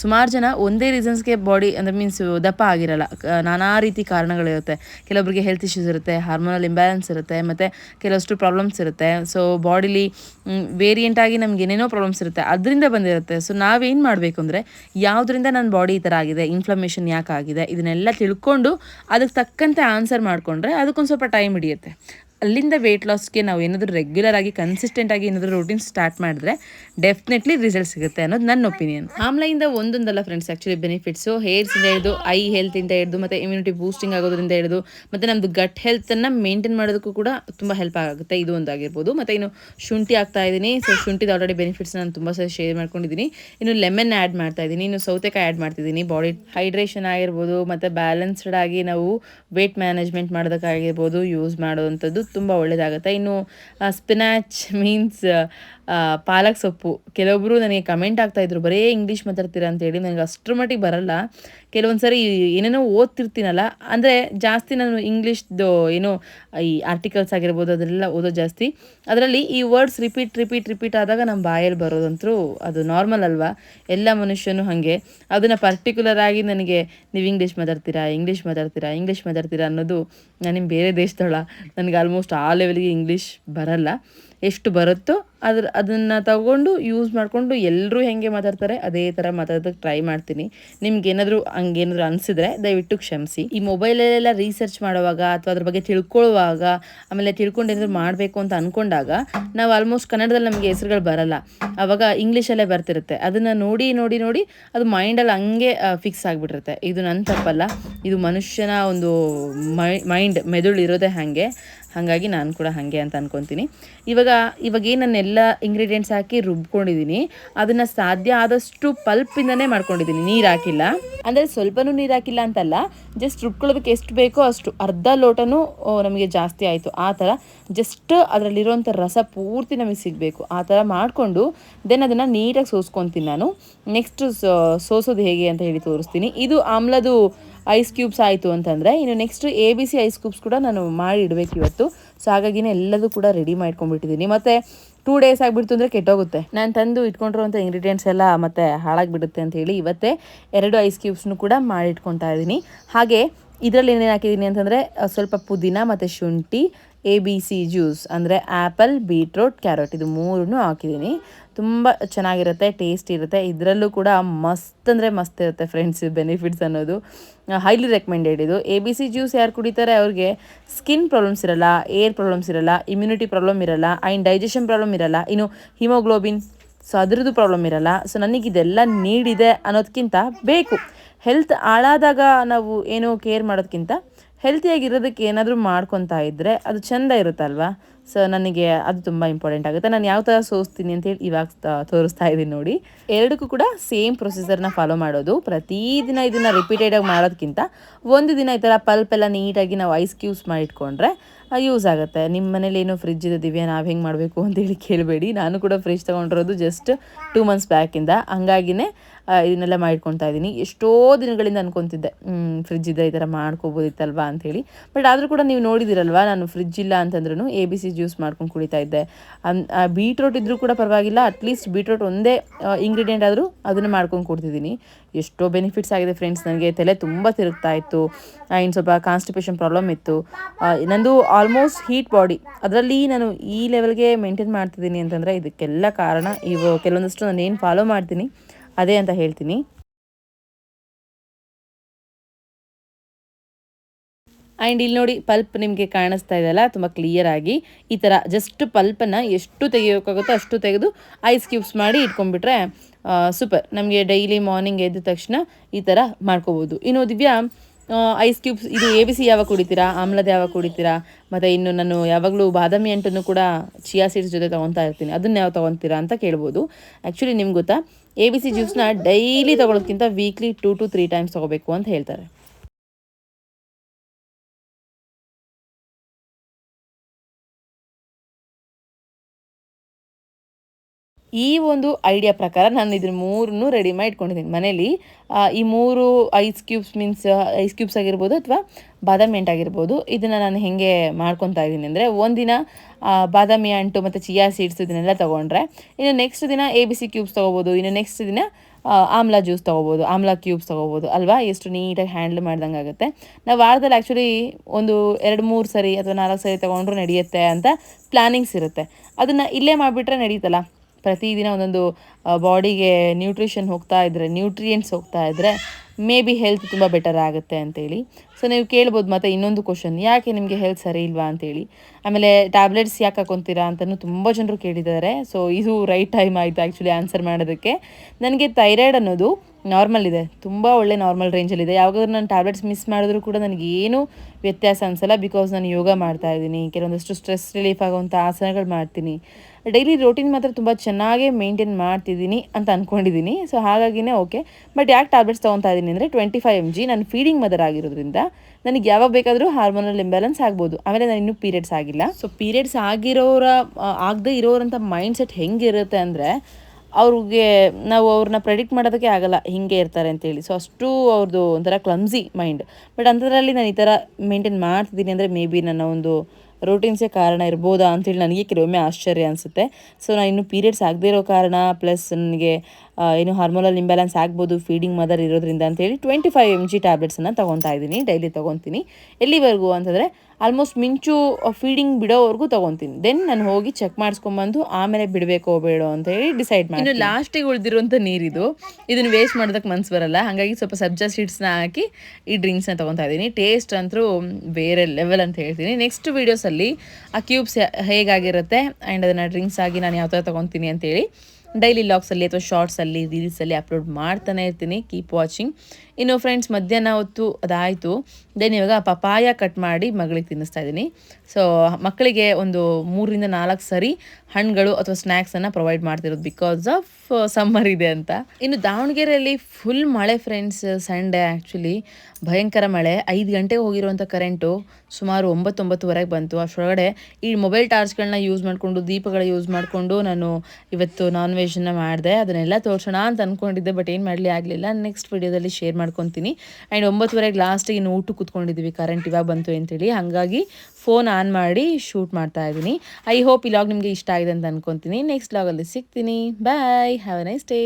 ಸುಮಾರು ಜನ ಒಂದೇ ರೀಸನ್ಸ್ಗೆ ಬಾಡಿ ಅಂದರೆ ಮೀನ್ಸ್ ದಪ್ಪ ಆಗಿರಲ್ಲ. ನಾನಾ ರೀತಿ ಕಾರಣಗಳಿರುತ್ತೆ. ಕೆಲವೊಬ್ಬರಿಗೆ ಹೆಲ್ತ್ ಇಶ್ಯೂಸ್ ಇರುತ್ತೆ ಹಾರ್ಮೋನಲ್ ಇಂಬ್ಯಾಲೆನ್ಸ್ ಇರುತ್ತೆ, ಮತ್ತು ಕೆಲವಷ್ಟು ಪ್ರಾಬ್ಲಮ್ಸ್ ಇರುತ್ತೆ. ಸೊ ಬಾಡಿಲಿ ವೇರಿಯಂಟ್ ಆಗಿ ನಮ್ಗೆ ಏನೇನೋ ಪ್ರಾಬ್ಲಮ್ಸ್ ಇರುತ್ತೆ, ಅದರಿಂದ ಬಂದಿರುತ್ತೆ. ಸೊ ನಾವೇನು ಮಾಡಬೇಕು ಅಂದರೆ, ಯಾವುದರಿಂದ ನನ್ನ ಬಾಡಿ ಈ ಥರ ಆಗಿದೆ ಇನ್ಫ್ಲಮೇಷನ್ ಯಾಕೆ ಆಗಿದೆ, ಇದನ್ನೆಲ್ಲ ತಿಳ್ಕೊಂಡು ಅದಕ್ಕೆ ತಕ್ಕಂತೆ ಆನ್ಸರ್ ಮಾಡಿಕೊಂಡ್ರೆ ಅದಕ್ಕೊಂದು ಸ್ವಲ್ಪ ಟೈಮ್ ಹಿಡಿಯುತ್ತೆ. ಅಲ್ಲಿಂದ ವೆಯ್ಟ್ ಲಾಸ್ಗೆ ನಾವು ಏನಾದರೂ ರೆಗ್ಯುಲರ್ ಆಗಿ ಕನ್ಸಿಸ್ಟೆಂಟ್ ಆಗಿ ಏನಾದರೂ ರೂಟೀನ್ ಸ್ಟಾರ್ಟ್ ಮಾಡಿದ್ರೆ ಡೆಫಿನೆಟ್ಲಿ ರಿಸಲ್ಟ್ ಸಿಗುತ್ತೆ ಅನ್ನೋದು ನನ್ನ ಒಪಿನಿಯನ್ ಆಮ್ಲೆಯಿಂದ ಒಂದೊಂದಲ್ಲ ಫ್ರೆಂಡ್ಸ್ ಆ್ಯಕ್ಚುಲಿ ಬೆನಿಫಿಟ್ಸು ಹೇರ್ಸಿಂದ ಹಿಡಿದು ಐ ಹೆಲ್ತಿಂದ ಹಿಡಿದು, ಮತ್ತು ಇಮ್ಯುನಿಟಿ ಬೂಸ್ಟಿಂಗ್ ಆಗೋದ್ರಿಂದ ಹಿಡಿದು, ಮತ್ತು ನಮ್ಮದು ಗಟ್ ಹೆಲ್ತನ್ನು ಮೇಂಟೈನ್ ಮಾಡೋದಕ್ಕೂ ಕೂಡ ತುಂಬ ಹೆಲ್ಪ್ ಆಗುತ್ತೆ. ಇದು ಒಂದಾಗಿರ್ಬೋದು ಮತ್ತು ಇನ್ನು ಶುಂಠಿ ಆಗ್ತಾ ಇದ್ದೀನಿ. ಸೊ ಶುಂಠಿದ ಆಲ್ರೆಡಿ ಬೆನಿಫಿಟ್ಸ್ ನಾನು ತುಂಬ ಸರಿ ಶೇರ್ ಮಾಡ್ಕೊಂಡಿದ್ದೀನಿ. ಇನ್ನು ಲೆಮನ್ ಆ್ಯಡ್ ಮಾಡ್ತಾ ಇದ್ದೀನಿ. ಇನ್ನು ಸೌತೆಕಾಯಿ ಆ್ಯಡ್ ಮಾಡ್ತಿದ್ದೀನಿ. ಬಾಡಿ ಹೈಡ್ರೇಷನ್ ಆಗಿರ್ಬೋದು, ಮತ್ತು ಬ್ಯಾಲೆನ್ಸ್ಡ್ ಆಗಿ ನಾವು ವೇಟ್ ಮ್ಯಾನೇಜ್ಮೆಂಟ್ ಮಾಡೋದಕ್ಕಾಗಿರ್ಬೋದು ಯೂಸ್ ಮಾಡೋವಂಥದ್ದು ತುಂಬ ಒಳ್ಳೆಯದಾಗುತ್ತೆ ಇನ್ನು ಸ್ಪಿನಾಚ್ ಮೀನ್ಸ್ ಪಾಲಕ್ ಸೊಪ್ಪು. ಕೆಲವೊಬ್ಬರು ನನಗೆ ಕಮೆಂಟ್ ಆಗ್ತಾಯಿದ್ರು ಬರೀ ಇಂಗ್ಲೀಷ್ ಮಾತಾಡ್ತೀರ? ಅಂತೇಳಿ ನನಗೆ ಅಷ್ಟರ ಮಟ್ಟಿಗೆ ಬರಲ್ಲ. ಕೆಲವೊಂದು ಸರಿ ಏನೇನೋ ಓದ್ತಿರ್ತೀನಲ್ಲ, ಅಂದರೆ ಜಾಸ್ತಿ ನಾನು ಇಂಗ್ಲೀಷ್ದು ಏನೋ ಈ ಆರ್ಟಿಕಲ್ಸ್ ಆಗಿರ್ಬೋದು, ಅದೆಲ್ಲ ಓದೋದು ಜಾಸ್ತಿ. ಅದರಲ್ಲಿ ಈ ವರ್ಡ್ಸ್ ರಿಪೀಟ್ ರಿಪೀಟ್ ರಿಪೀಟ್ ಆದಾಗ ನಮ್ಮ ಬಾಯಲ್ಲಿ ಬರೋದಂತರೂ ಅದು ನಾರ್ಮಲ್ ಅಲ್ವಾ? ಎಲ್ಲ ಮನುಷ್ಯನು ಹಾಗೆ. ಅದನ್ನು ಪರ್ಟಿಕ್ಯುಲರ್ ಆಗಿ ನನಗೆ, ನೀವು ಇಂಗ್ಲೀಷ್ ಮಾತಾಡ್ತೀರಾ? ಇಂಗ್ಲೀಷ್ ಮಾತಾಡ್ತೀರಾ? ಇಂಗ್ಲೀಷ್ ಮಾತಾಡ್ತೀರಾ? ಅನ್ನೋದು ನಾನು ನಿಮ್ಮ ಬೇರೆ ದೇಶದವಳ ನನಗೆ ಆಲ್ಮೋಸ್ಟ್ ಆ ಲೆವೆಲ್ಗೆ ಇಂಗ್ಲೀಷ್ ಬರಲ್ಲ. ಎಷ್ಟು ಬರುತ್ತೋ ಅದ್ರ ಅದನ್ನು ತಗೊಂಡು ಯೂಸ್ ಮಾಡಿಕೊಂಡು ಎಲ್ಲರೂ ಹೇಗೆ ಮಾತಾಡ್ತಾರೆ ಅದೇ ಥರ ಮಾತಾಡೋದಕ್ಕೆ ಟ್ರೈ ಮಾಡ್ತೀನಿ. ನಿಮ್ಗೇನಾದರೂ ಹಂಗೇನಾದ್ರು ಅನಿಸಿದ್ರೆ ದಯವಿಟ್ಟು ಕ್ಷಮಿಸಿ. ಈ ಮೊಬೈಲಲ್ಲೆಲ್ಲ ರಿಸರ್ಚ್ ಮಾಡುವಾಗ ಅಥವಾ ಅದ್ರ ಬಗ್ಗೆ ತಿಳ್ಕೊಳ್ಳುವಾಗ, ಆಮೇಲೆ ತಿಳ್ಕೊಂಡು ಏನಾದರೂ ಮಾಡಬೇಕು ಅಂತ ಅಂದ್ಕೊಂಡಾಗ ನಾವು ಆಲ್ಮೋಸ್ಟ್ ಕನ್ನಡದಲ್ಲಿ ನಮಗೆ ಹೆಸರುಗಳು ಬರಲ್ಲ. ಆವಾಗ ಇಂಗ್ಲೀಷಲ್ಲೇ ಬರ್ತಿರುತ್ತೆ. ಅದನ್ನು ನೋಡಿ ನೋಡಿ ನೋಡಿ ಅದು ಮೈಂಡಲ್ಲಿ ಹಂಗೆ ಫಿಕ್ಸ್ ಆಗಿಬಿಟ್ಟಿರುತ್ತೆ. ಇದು ನನ್ನ ತಪ್ಪಲ್ಲ. ಇದು ಮನುಷ್ಯನ ಒಂದು ಮೈಂಡ್ ಮೆದುಳು ಇರೋದೇ ಹಾಗೆ. ಹಾಗಾಗಿ ನಾನು ಕೂಡ ಹಾಗೆ ಅಂತ ಅನ್ಕೊತೀನಿ. ಇವಾಗ ಇವಾಗ ಏನು ನಾನು ಎಲ್ಲ ಇಂಗ್ರೀಡಿಯೆಂಟ್ಸ್ ಹಾಕಿ ರುಬ್ಕೊಂಡಿದ್ದೀನಿ ಅದನ್ನು ಸಾಧ್ಯ ಆದಷ್ಟು ಪಲ್ಪಿಂದನೇ ಮಾಡ್ಕೊಂಡಿದ್ದೀನಿ ನೀರು ಹಾಕಿಲ್ಲ. ಅಂದರೆ ಸ್ವಲ್ಪನೂ ನೀರು ಹಾಕಿಲ್ಲ ಅಂತಲ್ಲ ಜಸ್ಟ್ ರುಬ್ಕೊಳ್ಳೋದಕ್ಕೆ ಎಷ್ಟು ಬೇಕೋ ಅಷ್ಟು ಅರ್ಧ ಲೋಟನೂ ನಮಗೆ ಜಾಸ್ತಿ ಆಯಿತು. ಆ ಥರ ಜಸ್ಟ್ ಅದರಲ್ಲಿರುವಂಥ ರಸ ಪೂರ್ತಿ ನಮಗೆ ಸಿಗಬೇಕು. ಆ ಥರ ಮಾಡಿಕೊಂಡು ದೆನ್ ಅದನ್ನು ನೀಟಾಗಿ ಸೋಸ್ಕೊತೀನಿ ನಾನು. ನೆಕ್ಸ್ಟ್ ಸೋಸೋದು ಹೇಗೆ ಅಂತ ಹೇಳಿ ತೋರಿಸ್ತೀನಿ. ಇದು ಆಮ್ಲದು ಐಸ್ ಕ್ಯೂಬ್ಸ್ ಆಯಿತು ಅಂತಂದರೆ, ಇನ್ನು next A B C ice cubes ಕೂಡ ನಾನು ಮಾಡಿ ಇಡಬೇಕು ಇವತ್ತು. ಸೊ ಹಾಗಾಗಿನೇ ಎಲ್ಲದೂ ಕೂಡ ರೆಡಿ ಮಾಡ್ಕೊಂಡ್ಬಿಟ್ಟಿದ್ದೀನಿ ಮತ್ತು ಟೂ ಡೇಸ್ ಆಗಿಬಿಡ್ತು ಅಂದರೆ ಕೆಟ್ಟೋಗುತ್ತೆ. ನಾನು ತಂದು ಇಟ್ಕೊಂಡಿರುವಂಥ ಇಂಗ್ರೀಡಿಯೆಂಟ್ಸ್ ಎಲ್ಲ ಮತ್ತೆ ಹಾಳಾಗಿಬಿಡುತ್ತೆ ಅಂತ ಹೇಳಿ ಇವತ್ತೇ ಎರಡು ಐಸ್ ಕ್ಯೂಬ್ಸ್ನು ಕೂಡ ಮಾಡಿಟ್ಕೊತಾ ಇದ್ದೀನಿ. ಹಾಗೆ ಇದರಲ್ಲಿ ಏನೇನು ಹಾಕಿದ್ದೀನಿ ಅಂತಂದರೆ ಸ್ವಲ್ಪ ಪುದೀನ ಮತ್ತು ಶುಂಠಿ ಎ ಬಿ ಸಿ ಜ್ಯೂಸ್ ಅಂದರೆ ಆ್ಯಪಲ್ ಬೀಟ್ರೋಟ್ ಕ್ಯಾರೆಟ್ ಇದು ಮೂರನ್ನು ಹಾಕಿದ್ದೀನಿ. ತುಂಬ ಚೆನ್ನಾಗಿರುತ್ತೆ ಟೇಸ್ಟ್ ಇರುತ್ತೆ. ಇದರಲ್ಲೂ ಕೂಡ ಮಸ್ತ್ ಅಂದರೆ ಮಸ್ತ್ ಇರುತ್ತೆ ಫ್ರೆಂಡ್ಸ್ ಬೆನಿಫಿಟ್ಸ್ ಅನ್ನೋದು. ಹೈಲಿ ರೆಕಮೆಂಡೆಡ್ ಇದು. ಎ ಬಿ ಸಿ ಜ್ಯೂಸ್ ಯಾರು ಕುಡಿತಾರೆ ಅವ್ರಿಗೆ ಸ್ಕಿನ್ ಪ್ರಾಬ್ಲಮ್ಸ್ ಇರಲ್ಲ ಏರ್ ಪ್ರಾಬ್ಲಮ್ಸ್ ಇರಲ್ಲ ಇಮ್ಯುನಿಟಿ ಪ್ರಾಬ್ಲಮ್ ಇರಲ್ಲ ಆ್ಯಂಡ್ ಡೈಜೆಷನ್ ಪ್ರಾಬ್ಲಮ್ ಇರಲ್ಲ, ಇನ್ನು ಹಿಮೋಗ್ಲೋಬಿನ್ ಸೊ ಅದರದ್ದು ಪ್ರಾಬ್ಲಮ್ ಇರಲ್ಲ. ಸೊ ನನಗೆ ಇದೆಲ್ಲ ನೀಡಿದೆ ಅನ್ನೋದಕ್ಕಿಂತ ಬೇಕು. ಹೆಲ್ತ್ ಹಾಳಾದಾಗ ನಾವು ಏನೋ ಕೇರ್ ಮಾಡೋದಕ್ಕಿಂತ ಹೆಲ್ತಿಯಾಗಿರೋದಕ್ಕೆ ಏನಾದರೂ ಮಾಡ್ಕೊತಾ ಇದ್ದರೆ ಅದು ಚೆಂದ ಇರುತ್ತಲ್ವಾ? ಸೊ ನನಗೆ ಅದು ತುಂಬ ಇಂಪಾರ್ಟೆಂಟ್ ಆಗುತ್ತೆ. ನಾನು ಯಾವ ಥರ ಸೋಸ್ತೀನಿ ಅಂತೇಳಿ ಇವಾಗ ತೋರಿಸ್ತಾ ಇದ್ದೀನಿ ನೋಡಿ. ಎರಡಕ್ಕೂ ಕೂಡ ಸೇಮ್ ಪ್ರೊಸೀಜರ್ನ ಫಾಲೋ ಮಾಡೋದು. ಪ್ರತಿದಿನ ಇದನ್ನು ರಿಪೀಟೆಡಾಗಿ ಮಾಡೋದಕ್ಕಿಂತ ಒಂದು ದಿನ ಈ ಥರ ಪಲ್ಪ್ ಎಲ್ಲ ನೀಟಾಗಿ ನಾವು ಐಸ್ ಕ್ಯೂಬ್ಸ್ ಮಾಡಿಟ್ಕೊಂಡ್ರೆ ಯೂಸ್ ಆಗುತ್ತೆ. ನಿಮ್ಮ ಮನೇಲಿ ಏನೋ ಫ್ರಿಜ್ ಇದೆ, ದಿವ್ಯಾ, ನಾವು ಹೆಂಗೆ ಮಾಡಬೇಕು ಅಂತೇಳಿ ಕೇಳಬೇಡಿ. ನಾನು ಕೂಡ ಫ್ರಿಜ್ ತೊಗೊಂಡಿರೋದು ಜಸ್ಟ್ ಟೂ ಮಂತ್ಸ್ ಬ್ಯಾಕಿಂದ ಹಂಗಾಗಿನೇ ಇದನ್ನೆಲ್ಲ ಮಾಡ್ಕೊತಾ ಇದ್ದೀನಿ. ಎಷ್ಟೋ ದಿನಗಳಿಂದ ಅನ್ಕೊತಿದ್ದೆ ಫ್ರಿಜ್ ಇದೆ ಈ ಥರ ಮಾಡ್ಕೋಬೋದಿತ್ತಲ್ವಾ ಅಂಥೇಳಿ ಬಟ್ ಆದರೂ ಕೂಡ ನೀವು ನೋಡಿದಿರಲ್ವಾ, ನಾನು ಫ್ರಿಜ್ ಇಲ್ಲ ಅಂತಂದ್ರೂ ಎ ಬಿ ಸಿ ಜ್ಯೂಸ್ ಮಾಡ್ಕೊಂಡು ಕುಡಿತಾ ಇದ್ದೆ. ಬೀಟ್ರೋಟ್ ಇದ್ದರೂ ಕೂಡ ಪರವಾಗಿಲ್ಲ ಅಟ್ಲೀಸ್ಟ್ ಬೀಟ್ರೋಟ್ ಒಂದೇ ಇಂಗ್ರೀಡಿಯೆಂಟ್ ಆದರೂ ಅದನ್ನು ಮಾಡ್ಕೊಂಡು ಕೊಡ್ತಿದ್ದೀನಿ. ಎಷ್ಟೋ ಬೆನಿಫಿಟ್ಸ್ ಆಗಿದೆ ಫ್ರೆಂಡ್ಸ್ ನನಗೆ, ತಲೆ ತುಂಬ ತಿರುಗ್ತಾ ಇತ್ತು ಇನ್ನು ಸ್ವಲ್ಪ ಕಾನ್ಸ್ಟಿಪೇಷನ್ ಪ್ರಾಬ್ಲಮ್ ಇತ್ತು. ನಂದು ಆಲ್ಮೋಸ್ಟ್ ಹೀಟ್ ಬಾಡಿ ಅದರಲ್ಲಿ ನಾನು ಈ ಲೆವೆಲ್ಗೆ ಮೇಂಟೈನ್ ಮಾಡ್ತಿದ್ದೀನಿ ಅಂತಂದರೆ ಇದಕ್ಕೆಲ್ಲ ಕಾರಣ, ಇವು ಕೆಲವೊಂದಷ್ಟು ನಾನು ಏನು ಫಾಲೋ ಮಾಡ್ತೀನಿ. ಅದೇ ಅಂತ ಹೇಳ್ತೀನಿ. ಆ್ಯಂಡ್ ಇಲ್ಲಿ ನೋಡಿ ಪಲ್ಪ್ ನಿಮಗೆ ಕಾಣಿಸ್ತಾ ಇದೆಯಲ್ಲ, ತುಂಬ ಕ್ಲಿಯರ್ ಆಗಿ. ಈ ಥರ ಜಸ್ಟ್ ಪಲ್ಪನ್ನು ಎಷ್ಟು ತೆಗಿಯೋಕ್ಕಾಗುತ್ತೋ ಅಷ್ಟು ತೆಗೆದು ಐಸ್ ಕ್ಯೂಬ್ಸ್ ಮಾಡಿ ಇಟ್ಕೊಂಡ್ಬಿಟ್ರೆ ಸೂಪರ್ ನಮಗೆ ಡೈಲಿ ಮಾರ್ನಿಂಗ್ ಎದ್ದ ತಕ್ಷಣ ಈ ಥರ ಮಾಡ್ಕೋಬೋದು. ಇನ್ನು ದಿವ್ಯಾ ಐಸ್ ಕ್ಯೂಬ್ಸ್ ಇದು ಎ ಬಿ ಸಿ ಯಾವಾಗ ಕುಡಿತೀರಾ? ಆಮ್ಲದ ಯಾವಾಗ ಕುಡಿತೀರಾ? ಮತ್ತು ಇನ್ನು ನಾನು ಯಾವಾಗಲೂ ಬಾದಾಮಿ ಅಂಟನ್ನು ಕೂಡ ಚಿಯಾ ಸೀಡ್ಸ್ ಜೊತೆ ತೊಗೊತಾ ಇರ್ತೀನಿ. ಅದನ್ನ ಯಾವ ತೊಗೊತೀರಾ ಅಂತ ಕೇಳ್ಬೋದು. ಆ್ಯಕ್ಚುಲಿ ನಿಮ್ಗೆ ಗೊತ್ತಾ? ಎ ಬಿ ಸಿ ಜ್ಯೂಸ್ನ daily ತೊಗೊಳೋದ್ಕಿಂತ weekly two to three times ತೊಗೋಬೇಕು ಅಂತ ಹೇಳ್ತಾರೆ. ಈ ಒಂದು ಐಡಿಯಾ ಪ್ರಕಾರ ನಾನು ಇದ್ರ ಮೂರನ್ನು ರೆಡಿ ಮಾಡಿ ಇಟ್ಕೊಂಡಿದ್ದೀನಿ ಮನೇಲಿ ಈ ಮೂರು ice cubes means ice cubes ಆಗಿರ್ಬೋದು ಅಥವಾ ಬಾದಾಮಿ ಅಂಟು ಆಗಿರ್ಬೋದು, ಇದನ್ನು ನಾನು ಹೇಗೆ ಮಾಡ್ಕೊತಾ ಇದ್ದೀನಿ ಅಂದರೆ ಒಂದಿನ ಬಾದಾಮಿ ಅಂಟು ಮತ್ತು ಚಿಯಾ ಸೀಡ್ಸ್ ಇದನ್ನೆಲ್ಲ ತೊಗೊಂಡ್ರೆ, ಇನ್ನು ನೆಕ್ಸ್ಟ್ ದಿನ ಎ ಬಿ ಸಿ ಕ್ಯೂಬ್ಸ್ ತೊಗೋಬೋದು, ಇನ್ನು ನೆಕ್ಸ್ಟ್ ದಿನ ಆಮ್ಲ ಜ್ಯೂಸ್ ತೊಗೋಬೋದು, ಆಮ್ಲ ಕ್ಯೂಬ್ಸ್ ತೊಗೋಬೋದು, ಅಲ್ವಾ? ಎಷ್ಟು ನೀಟಾಗಿ ಹ್ಯಾಂಡಲ್ ಮಾಡ್ದಂಗೆ ಆಗುತ್ತೆ. ನಾವು ವಾರದಲ್ಲಿ ಆ್ಯಕ್ಚುಲಿ ಒಂದು ಎರಡು ಮೂರು ಸರಿ ಅಥವಾ ನಾಲ್ಕು ಸರಿ ತೊಗೊಂಡ್ರು ನಡೆಯುತ್ತೆ ಅಂತ ಪ್ಲಾನಿಂಗ್ಸ್ ಇರುತ್ತೆ. ಅದನ್ನು ಇಲ್ಲೇ ಮಾಡಿಬಿಟ್ರೆ ನಡೀತಲ್ಲ. ಪ್ರತಿದಿನ ಒಂದೊಂದು ಬಾಡಿಗೆ ನ್ಯೂಟ್ರಿಷನ್ ಹೋಗ್ತಾ ಇದ್ದರೆ ನ್ಯೂಟ್ರಿಯೆಂಟ್ಸ್ ಹೋಗ್ತಾ ಇದ್ದರೆ ಮೇ ಬಿ ಹೆಲ್ತ್ ತುಂಬ ಬೆಟರ್ ಆಗುತ್ತೆ ಅಂತೇಳಿ. ಸೊ ನೀವು ಕೇಳ್ಬೋದು ಮತ್ತು ಇನ್ನೊಂದು ಕ್ವಶನ್ ಯಾಕೆ ನಿಮಗೆ ಹೆಲ್ತ್ ಸರಿ ಇಲ್ವಾ ಅಂತೇಳಿ. ಆಮೇಲೆ ಟ್ಯಾಬ್ಲೆಟ್ಸ್ ಯಾಕೆ ಹಾಕೊತೀರಾ ಅಂತಲೂ ತುಂಬ ಜನರು ಕೇಳಿದ್ದಾರೆ. ಸೊ ಇದು ರೈಟ್ ಟೈಮ್ ಆಯಿತು ಆ್ಯಕ್ಚುಲಿ ಆನ್ಸರ್ ಮಾಡೋದಕ್ಕೆ. ನನಗೆ ಥೈರಾಯ್ಡ್ ಅನ್ನೋದು ನಾರ್ಮಲ್ ಇದೆ. ತುಂಬ ಒಳ್ಳೆ ನಾರ್ಮಲ್ ರೇಂಜಲ್ಲಿದೆ ಯಾವಾಗಾದ್ರೂ ನಾನು ಟ್ಯಾಬ್ಲೆಟ್ಸ್ ಮಿಸ್ ಮಾಡಿದ್ರು ಕೂಡ ನನಗೆ ಏನು ವ್ಯತ್ಯಾಸ ಅನಿಸಲ್ಲ ಬಿಕಾಸ್ ನಾನು ಯೋಗ ಮಾಡ್ತಾ ಇದ್ದೀನಿ. ಕೆಲವೊಂದಷ್ಟು ಸ್ಟ್ರೆಸ್ ರಿಲೀಫ್ ಆಗುವಂಥ ಆಸನಗಳು ಮಾಡ್ತೀನಿ. ಡೈಲಿ ರೋಟೀನ್ ಮಾತ್ರ ತುಂಬ ಚೆನ್ನಾಗೇ ಮೇಂಟೈನ್ ಮಾಡ್ತಿದ್ದೀನಿ ಅಂತ ಅಂದ್ಕೊಂಡಿದ್ದೀನಿ ಸೊ ಹಾಗಾಗಿನೇ ಓಕೆ ಬಟ್ ಯಾಕೆ ಟ್ಯಾಬ್ಲೆಟ್ಸ್ ತೊಗೊತಾ ಇದ್ದೀನಿ ಅಂದರೆ ಟ್ವೆಂಟಿ ಫೈವ್ ಎಂ ಜಿ ನಾನು ಫೀಡಿಂಗ್ ಮದರ್ ಆಗಿರೋದ್ರಿಂದ ನನಗೆ ಯಾವಾಗ ಬೇಕಾದರೂ ಹಾರ್ಮೋನಲ್ ಇಂಬ್ಯಾಲೆನ್ಸ್ ಆಗ್ಬೋದು. ಆಮೇಲೆ ನಾನು ಇನ್ನೂ ಪೀರಿಯಡ್ಸ್ ಆಗಿಲ್ಲ. ಸೊ ಪೀರಿಯಡ್ಸ್ ಆಗಿರೋರ ಆಗದೆ ಇರೋರಂಥ ಮೈಂಡ್ ಸೆಟ್ ಹೆಂಗಿರುತ್ತೆ ಅಂದರೆ ಅವ್ರಿಗೆ ನಾವು ಅವ್ರನ್ನ ಪ್ರೆಡಿಕ್ಟ್ ಮಾಡೋದಕ್ಕೆ ಆಗಲ್ಲ, ಹಿಂಗೆ ಇರ್ತಾರೆ ಅಂತೇಳಿ. ಸೊ ಅಷ್ಟು ಅವ್ರದ್ದು ಒಂಥರ ಕ್ಲಮ್ಸಿ ಮೈಂಡ್ ಬಟ್ ಅಂಥದ್ರಲ್ಲಿ ನಾನು ಈ ಥರ ಮೇಂಟೈನ್ ಮಾಡ್ತಿದ್ದೀನಿ ಅಂದರೆ ಮೇ ಬಿ ನನ್ನ ಒಂದು ರೋಟೀನ್ಸೇ ಕಾರಣ ಇರ್ಬೋದಾ ಅಂತೇಳಿ ನನಗೆ ಕೆಲವೊಮ್ಮೆ ಆಶ್ಚರ್ಯ ಅನಿಸುತ್ತೆ. ಸೊ ನಾನು ಇನ್ನು ಪೀರಿಯಡ್ಸ್ ಆಗದೇ ಇರೋ ಕಾರಣ ಪ್ಲಸ್ ನನಗೆ ಏನು ಹಾರ್ಮೋನಲ್ ಇಂಬ್ಯಾಲೆನ್ಸ್ ಆಗ್ಬೋದು ಫೀಡಿಂಗ್ ಮದರ್ ಇರೋದ್ರಿಂದ ಅಂತೇಳಿ ಟ್ವೆಂಟಿ ಫೈವ್ ಎಂ ಜಿ ಟ್ಯಾಬ್ಲೆಟ್ಸನ್ನು ತೊಗೊತಾ ಇದ್ದೀನಿ ಡೈಲಿ ತೊಗೊತೀನಿ. ಎಲ್ಲಿವರೆಗೂ ಅಂತಂದರೆ ಆಲ್ಮೋಸ್ಟ್ ಮಿಂಚು ಫೀಡಿಂಗ್ ಬಿಡೋವರೆಗೂ ತೊಗೊತೀನಿ. ದೆನ್ ನಾನು ಹೋಗಿ ಚೆಕ್ ಮಾಡಿಸ್ಕೊಂಬಂದು ಆಮೇಲೆ ಬಿಡಬೇಕೋ ಬೇಡೋ ಅಂತ ಹೇಳಿ ಡಿಸೈಡ್ ಮಾಡಿ ಇನ್ನು ಲಾಸ್ಟಿಗೆ ಉಳಿದಿರುವಂಥ ನೀರಿದು ಇದನ್ನು ವೇಸ್ಟ್ ಮಾಡೋದಕ್ಕೆ ಮನ್ಸು ಬರಲ್ಲ. ಹಾಗಾಗಿ ಸ್ವಲ್ಪ ಸಬ್ಜಾ ಸೀಡ್ಸ್ನ ಹಾಕಿ ಈ ಡ್ರಿಂಕ್ಸ್ನ ತೊಗೊತಾ ಇದ್ದೀನಿ. ಟೇಸ್ಟ್ ಅಂತೂ ಬೇರೆ ಲೆವೆಲ್ ಅಂತ ಹೇಳ್ತೀನಿ. ನೆಕ್ಸ್ಟ್ ವೀಡಿಯೋಸಲ್ಲಿ ಆ ಕ್ಯೂಬ್ಸ್ ಹೇಗಾಗಿರುತ್ತೆ ಆ್ಯಂಡ್ ಅದನ್ನು ಡ್ರಿಂಕ್ಸ್ ಆಗಿ ನಾನು ಯಾವ ಥರ ತೊಗೊತೀನಿ ಅಂತೇಳಿ. ಡೈಲಿ ಲಾಗ್ಸಲ್ಲಿ ಅಥವಾ ಶಾರ್ಟ್ಸಲ್ಲಿ ರೀಲ್ಸಲ್ಲಿ ಅಪ್ಲೋಡ್ ಮಾಡ್ತಾನೆ ಇರ್ತೀನಿ. ಕೀಪ್ ವಾಚಿಂಗ್ ಇನ್ನು ಫ್ರೆಂಡ್ಸ್ ಮಧ್ಯಾಹ್ನ ಹೊತ್ತು ಅದಾಯಿತು. ದೆನ್ ಇವಾಗ ಪಪಾಯ ಕಟ್ ಮಾಡಿ ಮಗಳಿಗೆ ತಿನ್ನಿಸ್ತಾ ಇದ್ದೀನಿ. ಸೊ ಮಕ್ಕಳಿಗೆ ಒಂದು ಮೂರರಿಂದ ನಾಲ್ಕು ಸರಿ ಹಣ್ಣುಗಳು ಅಥವಾ ಸ್ನ್ಯಾಕ್ಸನ್ನು ಪ್ರೊವೈಡ್ ಮಾಡ್ತಿರೋದು ಬಿಕಾಸ್ ಆಫ್ ಸಮ್ಮರ್ ಇದೆ ಅಂತ. ಇನ್ನು ದಾವಣಗೆರೆಯಲ್ಲಿ ಫುಲ್ ಮಳೆ ಫ್ರೆಂಡ್ಸ್ ಸಂಡೇ ಆ್ಯಕ್ಚುಲಿ ಭಯಂಕರ ಮಳೆ, ಐದು ಗಂಟೆಗೆ ಹೋಗಿರುವಂಥ ಕರೆಂಟು ಸುಮಾರು ಒಂಬತ್ತೊಂಬತ್ತುವರೆಗೆ ಬಂತು. ಅಷ್ಟರೊಳಗಡೆ ಈ ಮೊಬೈಲ್ ಟಾರ್ಚ್ಗಳನ್ನ ಯೂಸ್ ಮಾಡಿಕೊಂಡು, ದೀಪಗಳ ಯೂಸ್ ಮಾಡಿಕೊಂಡು ನಾನು ಇವತ್ತು ನಾನ್ ವೆಜ್ನ ಮಾಡಿದೆ. ಅದನ್ನೆಲ್ಲ ತೋರಿಸೋಣ ಅಂತ ಅಂದ್ಕೊಂಡಿದ್ದೆ ಬಟ್ ಏನು ಮಾಡಲಿ, ಆಗಲಿಲ್ಲ. ನೆಕ್ಸ್ಟ್ ವಿಡಿಯೋದಲ್ಲಿ ಶೇರ್ ಮಾಡ್ಕೊತೀನಿ. ಆ್ಯಂಡ್ ಒಂಬತ್ತುವರೆಗೆ ಲಾಸ್ಟಿಗೆ ಇನ್ನು ಊಟಕ್ಕೆ ಕೂತ್ಕೊಂಡಿದ್ದೀವಿ ಕರೆಂಟ್ ಇವಾಗ ಬಂತು ಅಂತೇಳಿ. ಹಾಗಾಗಿ ಫೋನ್ ಆನ್ ಮಾಡಿ ಶೂಟ್ ಮಾಡ್ತಾ ಇದ್ದೀನಿ. ಐ ಹೋಪ್ ಈ ಲಾಗ್ ನಿಮಗೆ ಇಷ್ಟ ಆಗಿದೆ ಅಂತ ಅನ್ಕೊತೀನಿ. ನೆಕ್ಸ್ಟ್ ಲಾಗಲ್ಲಿ ಸಿಗ್ತೀನಿ. Bye have a nice day